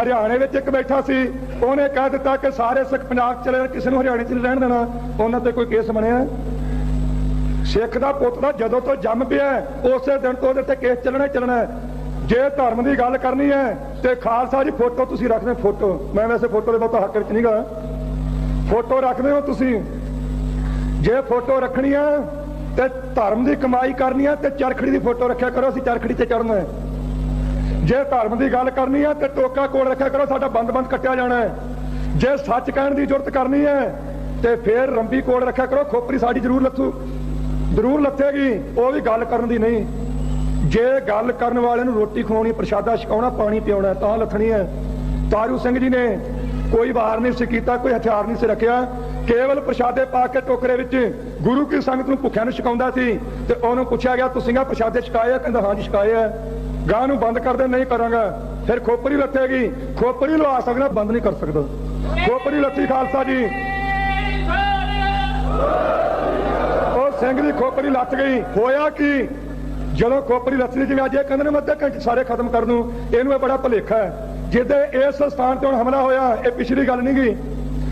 ਹਰਿਆਣੇ ਵਿੱਚ ਇੱਕ ਬੈਠਾ ਸੀ, ਉਹਨੇ ਕਹਿ ਦਿੱਤਾ ਕਿ ਸਾਰੇ ਸਿੱਖ ਪੰਜਾਬ ਚਲੇ ਜਾਣ, ਕਿਸੇ ਨੂੰ ਹਰਿਆਣੇ 'ਚ ਰਹਿਣ ਦੇਣਾ। ਉਹਨਾਂ ਤੇ ਕੋਈ ਕੇਸ ਬਣਿਆ? ਸਿੱਖ ਦਾ ਪੁੱਤ ਦਾ ਜਦੋਂ ਤੋਂ ਜੰਮ ਪਿਆ ਉਸੇ ਦਿਨ ਤੋਂ ਉਹਦੇ ਤੇ ਕੇਸ ਚੱਲਣਾ ਹੀ। ਚੱਲਣਾ ਜੇ ਧਰਮ ਦੀ ਗੱਲ ਕਰਨੀ ਹੈ, ਤੇ ਖਾਲਸਾ ਜੀ ਫੋਟੋ ਤੁਸੀਂ ਰੱਖਦੇ ਫੋਟੋ। ਮੈਂ ਵੈਸੇ ਫੋਟੋ ਦੇ ਬਹੁਤਾ ਹੱਕ ਵਿੱਚ ਨਹੀਂਗਾ ਫੋਟੋ ਰੱਖਦੇ ਹੋ ਤੁਸੀਂ। ਜੇ ਫੋਟੋ ਰੱਖਣੀ ਹੈ, ਤੇ ਧਰਮ ਦੀ ਕਮਾਈ ਕਰਨੀ ਹੈ, ਤੇ ਚਰਖੜੀ ਦੀ ਫੋਟੋ ਰੱਖਿਆ ਕਰੋ, ਅਸੀਂ ਚਰਖੜੀ ਤੇ ਚੜਨਾ ਹੈ। ਜੇ ਧਰਮ ਦੀ ਗੱਲ ਕਰਨੀ ਹੈ, ਤੇ ਟੋਕਾ ਕੋਲ ਰੱਖਿਆ ਕਰੋ, ਸਾਡਾ ਬੰਦ-ਬੰਦ ਕੱਟਿਆ ਜਾਣਾ ਹੈ। ਜੇ ਸੱਚ ਕਹਿਣ ਦੀ ਜ਼ਰੂਰਤ ਕਰਨੀ ਹੈ, ਤੇ ਫੇਰ ਰੰਬੀ ਕੋਲ ਰੱਖਿਆ ਕਰੋ, ਖੋਪਰੀ ਸਾਡੀ ਜ਼ਰੂਰ ਲੱਥੂ। ਜ਼ਰੂਰ ਲੱਥੇਗੀ, ਉਹ ਵੀ ਗੱਲ ਕਰਨ ਦੀ ਨਹੀਂ। ਜੇ ਗੱਲ ਕਰਨ ਵਾਲੇ ਨੂੰ ਰੋਟੀ ਖਵਾਉਣੀ, ਪ੍ਰਸ਼ਾਦਾ ਛਕਾਉਣਾ, ਪਾਣੀ ਪਿਆਉਣਾ ਤਾਂ ਲੱਥਣੀ ਹੈ। ਤਾਰੂ ਸਿੰਘ ਜੀ ਨੇ ਕੋਈ ਵਾਰ ਨਹੀਂ ਸੀ ਕੀਤਾ, ਕੋਈ ਹਥਿਆਰ ਨਹੀਂ ਸੀ ਰੱਖਿਆ। ਕੇਵਲ ਪ੍ਰਸ਼ਾਦੇ ਪਾ ਕੇ ਟੋਕਰੇ ਵਿੱਚ ਗੁਰੂ ਕੀ ਸੰਗਤ ਨੂੰ ਭੁੱਖਿਆਂ ਨੂੰ ਛਕਾਉਂਦਾ ਸੀ ਤੇ ਉਹਨੂੰ ਪੁੱਛਿਆ ਗਿਆ, ਤੁਸੀਂ ਆ ਪ੍ਰਸ਼ਾਦੇ ਛਕਾਏ ਆ? ਕਹਿੰਦਾ, ਹਾਂਜੀ, ਛਕਾਏ ਆ। ਗਾਂ ਨੂੰ ਬੰਦ ਕਰਦੇ ਨਹੀਂ ਕਰਾਂਗਾ। ਫਿਰ ਖੋਪਰੀ ਲੱਥੇਗੀ। ਖੋਪਰੀ ਲਵਾ ਸਕਦਾ, ਬੰਦ ਨਹੀਂ ਕਰ ਸਕਦਾ। ਖੋਪਰੀ ਲੱਥੀ, ਖਾਲਸਾ ਜੀ। ਸਿੰਘ ਦੀ ਖੋਪਰੀ ਲੱਥ ਗਈ। ਹੋਇਆ ਕੀ? ਜਦੋਂ ਖੋਪਰੀ ਲੱਥੀ, ਜਿਵੇਂ ਅੱਜ ਇਹ ਕਹਿੰਦੇ ਨੇ ਮੈਂ ਘੰਟੇ ਸਾਰੇ ਖਤਮ ਕਰ ਦੂੰ ਇਹਨੂੰ ਇਹ ਬੜਾ ਭੁਲੇਖਾ ਹੈ। ਜਿੱਦੇ ਇਸ ਸਥਾਨ ਤੇ ਹੁਣ ਹਮਲਾ ਹੋਇਆ, ਇਹ ਪਿਛਲੀ ਗੱਲ ਨਹੀਂ ਗਈ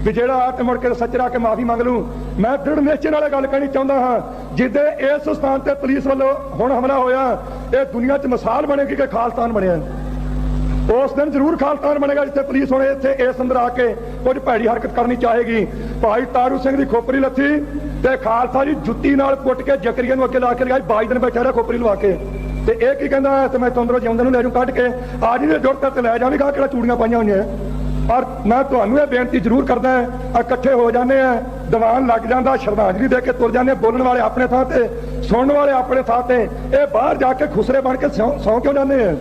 ਵੀ ਜਿਹੜਾ ਆ ਤੇ ਮੁੜ ਕੇ ਸੱਚਰਾ ਕੇ ਮਾਫੀ ਮੰਗ ਲੂ ਮੈਂ ਦ੍ਰਿੜ ਨਿਸ਼ਚੇ ਨਾਲ ਗੱਲ ਕਹਿਣੀ ਚਾਹੁੰਦਾ ਹਾਂ, ਜਿੱਦੇ ਇਸ ਸਥਾਨ ਤੇ ਪੁਲਿਸ ਵੱਲੋਂ ਹੁਣ ਹਮਲਾ ਹੋਇਆ, ਇਹ ਦੁਨੀਆ 'ਚ ਮਿਸਾਲ ਬਣੇਗੀ ਕਿ ਖਾਲਸਤਾਨ ਬਣਿਆ ਉਸ ਦਿਨ ਜ਼ਰੂਰ ਖਾਲਸਾਨ ਬਣੇਗਾ ਜਿੱਥੇ ਪੁਲਿਸ ਹੁਣ ਇੱਥੇ ਇਸ ਅੰਦਰ ਆ ਕੇ ਕੁਝ ਭੈੜੀ ਹਰਕਤ ਕਰਨੀ ਚਾਹੇਗੀ। ਭਾਈ ਤਾਰੂ ਸਿੰਘ ਦੀ ਖੋਪਰੀ ਲੱਥੀ ਤੇ ਖਾਲਸਾ ਜੀ ਜੁੱਤੀ ਨਾਲ ਕੁੱਟ ਕੇ ਜਕਰੀਆ ਨੂੰ ਅੱਗੇ ਲਾ ਕੇ ਲਗਾਈ ਬਾਈ ਦਿਨ ਬੈਠਾ ਰਿਹਾ ਖੋਪਰੀ ਲਵਾ ਕੇ। ਤੇ ਇਹ ਕੀ ਕਹਿੰਦਾ ਤੇ ਮੈਂ ਤੰਦਰੋਂ ਜਿਉਂਦੇ ਨੂੰ ਲੈ ਜੂ ਕੱਢ ਕੇ ਆ ਜੀ ਦੇ ਜੁਰਤ ਤੇ ਲੈ ਜਾਵੇਗਾ ਕਿਹੜਾ ਚੂੜੀਆਂ ਪਾਈਆਂ ਹੋਈਆਂ। ਔਰ ਮੈਂ ਤੁਹਾਨੂੰ ਇਹ ਬੇਨਤੀ ਜ਼ਰੂਰ ਕਰਦਾ ਹਾਂ ਇਕੱਠੇ ਹੋ ਜਾਂਦੇ ਆ ਦੀਵਾਨ ਲੱਗ ਜਾਂਦਾ ਸ਼ਰਧਾਂਜਲੀ ਦੇ ਕੇ ਤੁਰ ਜਾਂਦੇ ਆ, ਬੋਲਣ ਵਾਲੇ ਆਪਣੇ ਥਾਂ ਤੇ ਸੁਣਨ ਵਾਲੇ ਆਪਣੇ ਥਾਂ ਤੇ ਇਹ ਬਾਹਰ ਜਾ ਕੇ ਖੁਸਰੇ ਬਣ ਕੇ ਸੌਂ ਸੌਂ ਕਿਉਂ ਜਾਂਦੇ ਆ?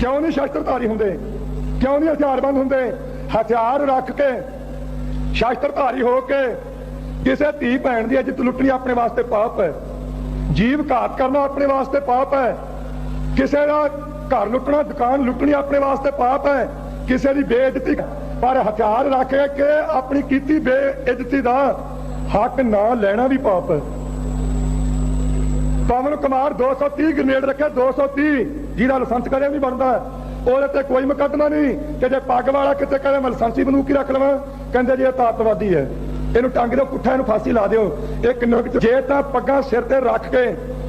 ਕਿਉਂ ਨਹੀਂ ਸ਼ਸਤਰਧਾਰੀ ਹੁੰਦੇ? ਕਿਉਂ ਨਹੀਂ ਹਥਿਆਰਬੰਦ ਹੁੰਦੇ? ਹਥਿਆਰ ਰੱਖ ਕੇ ਸ਼ਸਤਰਧਾਰੀ ਹੋ ਕੇ ਕਿਸੇ ਧੀ ਭੈਣ ਦੀ ਇੱਜ਼ਤ ਲੁੱਟਣੀ ਆਪਣੇ ਵਾਸਤੇ ਪਾਪ ਹੈ। ਜੀਵ ਘਾਤ ਕਰਨਾ ਆਪਣੇ ਵਾਸਤੇ ਪਾਪ ਹੈ। ਕਿਸੇ ਦਾ ਘਰ ਲੁੱਟਣਾ, ਦੁਕਾਨ ਲੁੱਟਣੀ ਆਪਣੇ ਵਾਸਤੇ ਪਾਪ ਹੈ। ਕਿਸੇ ਦੀ ਬੇਇੱਜ਼ਤੀ ਪਰ ਹਥਿਆਰ ਰੱਖ ਕੇ ਆਪਣੀ ਕੀਤੀ ਬੇਇੱਜ਼ਤੀ ਦਾ ਹੱਕ ਨਾ ਲੈਣਾ ਵੀ ਪਾਪ ਹੈ। ਪਵਨ ਕੁਮਾਰ 230 ਗ੍ਰਨੇਡ ਰੱਖਿਆ 230 ਜਿਹਦਾ ਲਾਇਸੈਂਸ ਕਦੇ ਨਹੀਂ ਬਣਦਾ ਉਹਦੇ ਤੇ ਕੋਈ ਮੁਕੱਦਮਾ ਨਹੀਂ ਕਿ ਜੇ ਪੱਗ ਵਾਲਾ ਕਿਤੇ ਕਹੇ ਮੈਂ ਲਾਇਸੈਂਸੀ ਬੰਦੂਕੀ ਰੱਖ ਲਵਾਂ? ਕਹਿੰਦੇ ਜੀ ਇਹ ਤਾਤਵਾਦੀ ਹੈ। ਇਹਨੂੰ ਟੰਗ ਦਿਓ, ਪੁੱਠਾ ਇਹਨੂੰ ਫਾਂਸੀ ਲਾ ਦਿਓ। ਇੱਕ ਨੁਕਤ ਜੇ ਤਾਂ ਪੱਗਾਂ ਸਿਰ ਤੇ ਰੱਖ ਕੇ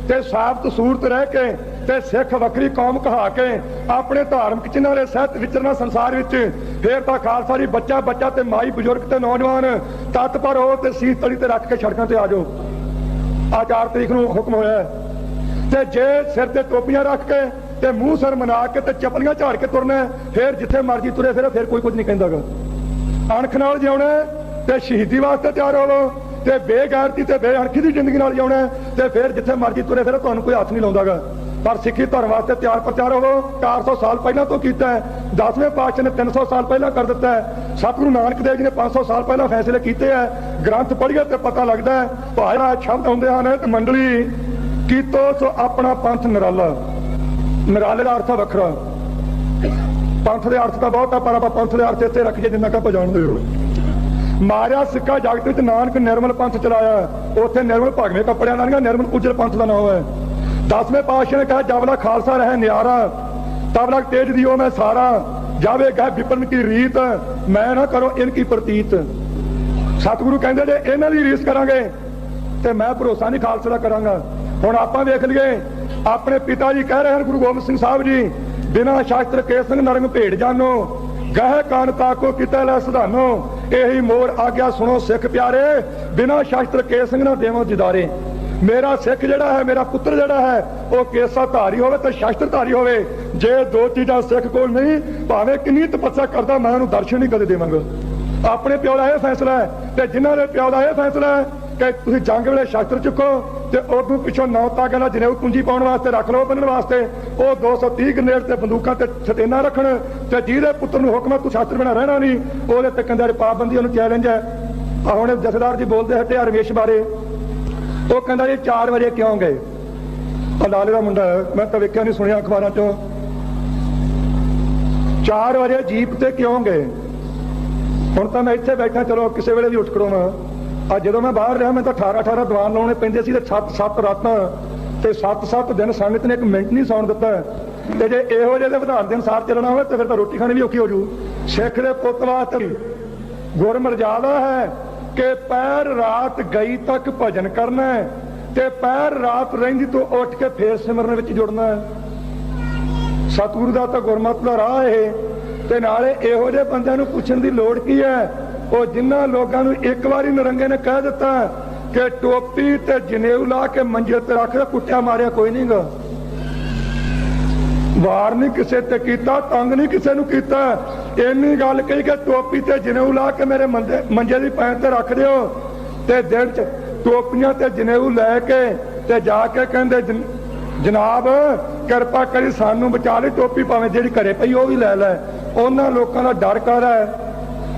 ਤੇ ਸਾਬਤ ਸੂਰਤ ਰਹਿ ਕੇ ਤੇ ਸਿੱਖ ਵੱਖਰੀ ਕੌਮ ਕਹਾ ਕੇ ਆਪਣੇ ਧਾਰਮਿਕ ਚਿੰਨ੍ਹਾਂ ਦੇ ਸਹਿਤ ਵਿਚਰਨਾ ਸੰਸਾਰ ਵਿੱਚ, ਫੇਰ ਤਾਂ ਖਾਲਸਾ ਜੀ ਬੱਚਾ ਬੱਚਾ ਤੇ ਮਾਈ ਬਜ਼ੁਰਗ ਤੇ ਨੌਜਵਾਨ ਤਤਪਰ ਹੋ ਤੇ ਸੀਤ ਤਲੀ ਤੇ ਰੱਖ ਕੇ ਸੜਕਾਂ ਤੇ ਆ ਜਾਓ। ਆ 4 ਤਰੀਕ ਨੂੰ ਹੁਕਮ ਹੋਇਆ ਤੇ ਜੇ ਸਿਰ ਤੇ ਟੋਪੀਆਂ ਰੱਖ ਕੇ ਤੇ ਮੂੰਹ ਸਰ ਮਨਾ ਕੇ ਤੇ ਚਪਲੀਆਂ ਝਾੜ ਕੇ ਤੁਰਨਾ ਹੈ, ਫਿਰ ਜਿੱਥੇ ਮਰਜ਼ੀ ਤੁਰੇ ਫਿਰੋ ਫਿਰ ਕੋਈ ਕੁਝ ਨਹੀਂ ਕਹਿੰਦਾਗਾ ਅਣਖ ਨਾਲ ਜਿਉਣਾ ਤੇ ਸ਼ਹੀਦੀ ਵਾਸਤੇ ਤਿਆਰ ਹੋਵੋ ਤੇ ਬੇਗੈਰਤੀ ਤੇ ਬੇਅਣਖੀ ਦੀ ਜ਼ਿੰਦਗੀ ਨਾਲ ਜਿਉਣਾ ਤੇ ਫਿਰ ਜਿੱਥੇ ਮਰਜ਼ੀ ਤੁਰੇ ਫਿਰੋ ਤੁਹਾਨੂੰ ਕੋਈ ਹੱਥ ਨਹੀਂ ਲਾਉਂਦਾਗਾ ਪਰ ਸਿੱਖੀ ਧਰਮ ਵਾਸਤੇ ਤਿਆਰ ਪ੍ਰਚਾਰ ਹੋਵੋ। 400 ਸਾਲ ਪਹਿਲਾਂ ਤੋਂ ਕੀਤਾ ਹੈ। 10ਵੇਂ ਪਾਤਸ਼ਾਹ ਨੇ 300 ਸਾਲ ਪਹਿਲਾਂ ਕਰ ਦਿੱਤਾ ਹੈ। ਸਤਿਗੁਰੂ ਨਾਨਕ ਦੇਵ ਜੀ ਨੇ 500 ਸਾਲ ਪਹਿਲਾਂ ਫੈਸਲੇ ਕੀਤੇ ਹੈ। ਗ੍ਰੰਥ ਪੜ੍ਹੀਏ ਤੇ ਪਤਾ ਲੱਗਦਾ ਹੈ ਭਾਇਆ ਸ਼ਬਦ ਹੁੰਦੇ ਹਨ ਮੰਡਲੀ ਕੀਤੋ ਸੋ ਆਪਣਾ ਪੰਥ ਨਿਰਾਲਾ। ਨਿਰਾਲੇ ਦਾ ਅਰਥ ਹੈ ਵੱਖਰਾ। ਪੰਥ ਦੇ ਅਰਥ ਤਾਂ ਬਹੁਤ ਆ, ਪਰ ਆਪਾਂ ਪੰਥ ਦੇ ਅਰਥ ਇੱਥੇ ਰੱਖੀਏ ਜਿੰਨਾ ਕਾ ਜਾਣਦੇ ਹੋ ਮਾਰਿਆ ਸਿੱਕਾ ਜਗਤ ਵਿੱਚ ਨਾਨਕ ਨਿਰਮਲ ਪੰਥ ਚਲਾਇਆ। ਉੱਥੇ ਨਿਰਮਲ ਭਗਵੇਂ ਕੱਪੜਿਆਂ ਨਾਲ ਨਿਰਮਲ ਉਜਲ ਪੰਥ ਦਾ ਨਾਮ ਹੈ। ਦਸਵੇਂ ਪਾਤਸ਼ਾਹ ਨੇ ਕਿਹਾ ਜਬਲਾ ਖਾਲਸਾ ਰਹੇ, ਨਿਆਰਾ, ਤਬ ਤੇਜ ਦਿਓ ਮੈਂ ਸਾਰਾ। ਜਾਵੇ ਗਏ ਵਿਪਨ ਕੀ ਰੀਤ, ਮੈਂ ਨਾ ਕਰੋ ਇਨ ਕੀ ਪ੍ਰਤੀਤ। ਸਤਿਗੁਰੂ ਕਹਿੰਦੇ, ਜੇ ਇਹਨਾਂ ਦੀ ਰੀਸ ਕਰਾਂਗੇ, ਤੇ ਮੈਂ ਭਰੋਸਾ ਨਹੀਂ ਖਾਲਸੇ ਦਾ ਕਰਾਂਗਾ। ਹੁਣ ਆਪਾਂ ਵੇਖ ਲਈਏ ਆਪਣੇ ਪਿਤਾ ਜੀ ਕਹਿ ਰਹੇ ਹਨ, ਗੁਰੂ ਗੋਬਿੰਦ ਸਿੰਘ ਸਾਹਿਬ ਜੀ, ਬਿਨਾਂ ਸ਼ਾਸਤਰ ਕੇ ਸਿੰਘ ਨਰੰਗ ਭੇਡ ਜਾਨੋ, ਗਹਿ ਕਾਨ ਤਾਕੋ ਕੀਤਾ ਲੈ ਸੁਧਾਨੋ, ਇਹੀ ਮੋਰ ਆਗਿਆ ਸੁਣੋ ਸਿੱਖ ਪਿਆਰੇ, ਬਿਨਾਂ ਸ਼ਾਸਤਰ ਕੇ ਸਿੰਘ ਨਾ ਦੇਵੋ ਜਿਦਾਰੇ ਮੇਰਾ ਸਿੱਖ ਜਿਹੜਾ ਹੈ, ਮੇਰਾ ਪੁੱਤਰ ਜਿਹੜਾ ਹੈ, ਉਹ ਕੇਸਾ ਧਾਰੀ ਹੋਵੇ ਤੇ ਸ਼ਾਸਤਰ ਧਾਰੀ ਹੋਵੇ, ਜੇ ਦੋ ਚੀਜ਼ਾਂ ਸਿੱਖ ਕੋਲ ਨਹੀਂ, ਭਾਵੇਂ ਕਿੰਨੀ ਤਪੱਸਿਆ ਕਰਦਾ, ਮੈਂ ਉਹਨੂੰ ਦਰਸ਼ਨ ਨਹੀਂ ਕਦੇ ਦੇਵਾਂਗਾ। ਆਪਣੇ ਪਿਓ ਦਾ ਇਹ ਫੈਸਲਾ ਹੈ ਤੇ ਜਿਨ੍ਹਾਂ ਦੇ ਪਿਓ ਦਾ ਇਹ ਫੈਸਲਾ ਹੈ ਕਿ ਤੁਸੀਂ ਜੰਗ ਵੇਲੇ ਸ਼ਸਤਰ ਚੁੱਕੋ ਤੇ ਉਦੋਂ ਪਿੱਛੋਂ ਨੌ ਤਾਗਾ ਨਾਲ ਜਨੇਊ ਕੁੰਜੀ ਪਾਉਣ ਵਾਸਤੇ ਰੱਖ ਲਓ ਬੰਨਣ ਵਾਸਤੇ। ਉਹ 230 ਗ੍ਰਨੇਡ ਤੇ ਬੰਦੂਕਾਂ ਤੇ ਛਤੇਨਾ ਰੱਖਣ ਤੇ ਜਿਹਦੇ ਪੁੱਤਰ ਨੂੰ ਹੁਕਮ ਹੈ ਤੂੰ ਸ਼ਾਸਤਰ ਬਣਾ ਰਹਿਣਾ ਨਹੀਂ, ਉਹਦੇ ਤੇ ਕੰਦਰ ਪਾਬੰਦੀ ਉਹਨੂੰ ਚੈਲੰਜ ਹੈ। ਆ ਹੁਣ ਜਥੇਦਾਰ ਜੀ ਬੋਲਦੇ ਹਟਿਆ ਰਮੇਸ਼ ਬਾਰੇ। ਉਹ ਕਹਿੰਦਾ ਜੀ 4 ਵਜੇ ਕਿਉਂ ਗਏ? ਆ ਦਾ ਮੁੰਡਾ ਮੈਂ ਤਾਂ ਵੇਖਿਆ ਨਹੀਂ, ਸੁਣਿਆ ਅਖਬਾਰਾਂ 'ਚੋਂ। 4 ਵਜੇ ਜੀਪ ਤੇ ਕਿਉਂ ਗਏ? ਹੁਣ ਤਾਂ ਮੈਂ ਇੱਥੇ ਬੈਠਾ, ਚਲੋ ਕਿਸੇ ਵੇਲੇ ਵੀ ਉੱਠ ਖੜੋਵਾਂ ਆ ਜਦੋਂ ਮੈਂ ਬਾਹਰ ਰਿਹਾ, ਮੈਂ ਤਾਂ 18 18 ਦੀਵਾਨ ਲਾਉਣੇ ਪੈਂਦੇ ਸੀ ਤੇ 7 7 ਰਾਤਾਂ ਤੇ 7 7 ਦਿਨ ਸੰਗਤ ਨੇ ਇੱਕ ਮਿੰਟ ਨਹੀਂ ਸੌਣ ਦਿੱਤਾ। ਤੇ ਜੇ ਇਹੋ ਜਿਹੇ ਦੇ ਵਿਧਾਨ ਦੇ ਅਨੁਸਾਰ ਚੱਲਣਾ ਹੋਵੇ, ਤੇ ਫਿਰ ਤਾਂ ਰੋਟੀ ਖਾਣੀ ਵੀ ਔਖੀ ਹੋ ਜੂ। ਸਿੱਖ ਦੇ ਪੁੱਤ ਵਾਸਤੇ ਗੁਰ ਹੈ ਕਿ ਪੈਰ ਰਾਤ ਗਈ ਤੱਕ ਭਜਨ ਕਰਨਾ ਤੇ ਪੈਰ ਰਾਤ ਰਹਿੰਦੀ ਤੋਂ ਉੱਠ ਕੇ ਫੇਰ ਸਿਮਰਨ ਵਿੱਚ ਜੁੜਨਾ ਸਤਿਗੁਰੂ ਦਾ ਤਾਂ ਗੁਰਮਤਿ ਦਾ ਰਾਹ ਇਹ ਤੇ ਨਾਲੇ ਇਹੋ ਜਿਹੇ ਬੰਦਿਆਂ ਨੂੰ ਪੁੱਛਣ ਦੀ ਲੋੜ ਕੀ ਹੈ? ਉਹ ਜਿਨ੍ਹਾਂ ਲੋਕਾਂ ਨੂੰ ਇੱਕ ਵਾਰੀ ਨਰੰਗੇ ਨੇ ਕਹਿ ਦਿੱਤਾ ਕਿ ਟੋਪੀ ਤੇ ਜਨੇਊ ਲਾ ਕੇ ਮੰਜੇ ਤੇ ਰੱਖ ਦੇ ਕੁੱਟਿਆ ਮਾਰਿਆ ਕੋਈ ਨਹੀਂਗਾ ਵਾਰ ਨਹੀਂ ਕਿਸੇ ਤੇ ਕੀਤਾ, ਤੰਗ ਨਹੀਂ ਕਿਸੇ ਨੂੰ ਕੀਤਾ। ਇੰਨੀ ਗੱਲ ਕਹੀ ਕਿ ਟੋਪੀ ਤੇ ਜਨੇਊ ਲਾ ਕੇ ਮੇਰੇ ਮੰਜੇ ਮੰਜੇ ਦੀ ਪੈਣ ਤੇ ਰੱਖ ਦਿਓ। ਤੇ ਦਿਨ ਚ ਟੋਪੀਆਂ ਤੇ ਜਨੇਊ ਲੈ ਕੇ ਤੇ ਜਾ ਕੇ ਕਹਿੰਦੇ ਜਨਾਬ, ਕਿਰਪਾ ਕਰੀ ਸਾਨੂੰ ਬਚਾ ਲਈ ਟੋਪੀ, ਭਾਵੇਂ ਜਿਹੜੀ ਘਰੇ ਪਈ ਉਹ ਵੀ ਲੈ ਲੈ। ਉਹਨਾਂ ਲੋਕਾਂ ਦਾ ਡਰ ਕਰ ਹੈ?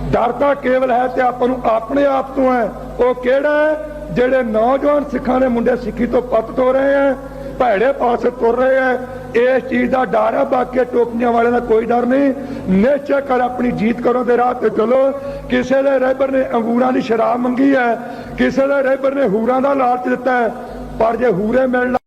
ਡਰ ਤਾਂ ਕੇਵਲ ਹੈ ਤੇ ਆਪਾਂ ਨੂੰ ਆਪਣੇ ਆਪ ਤੋਂ ਹੈ। ਉਹ ਕਿਹੜਾ ਹੈ? ਜਿਹੜੇ ਨੌਜਵਾਨ ਸਿੱਖਾਂ ਦੇ ਮੁੰਡੇ ਸਿੱਖੀ ਤੋਂ ਪੱਤ ਤੋਂ ਰਹੇ ਹੈ, ਭੈੜੇ ਪਾਸੇ ਤੁਰ ਰਹੇ ਹੈ। ਇਸ ਚੀਜ਼ ਦਾ ਡਰ ਹੈ, ਬਾਕੀ ਟੋਪੀਆਂ ਵਾਲਿਆਂ ਦਾ ਕੋਈ ਡਰ ਨਹੀਂ। ਨਿਸ਼ਚੈ ਕਰ ਆਪਣੀ ਜੀਤ ਕਰੋ ਤੇ ਰਾਹ ਤੇ ਚਲੋ। ਕਿਸੇ ਦੇ ਰਹਿਬਰ ਨੇ ਅੰਗੂਰਾਂ ਦੀ ਸ਼ਰਾਬ ਮੰਗੀ ਹੈ, ਕਿਸੇ ਦੇ ਰਹਿਬਰ ਨੇ ਹੂਰਾਂ ਦਾ ਲਾਲਚ ਦਿੱਤਾ ਹੈ, ਪਰ ਜੇ ਹੂਰੇ ਮਿਲਣ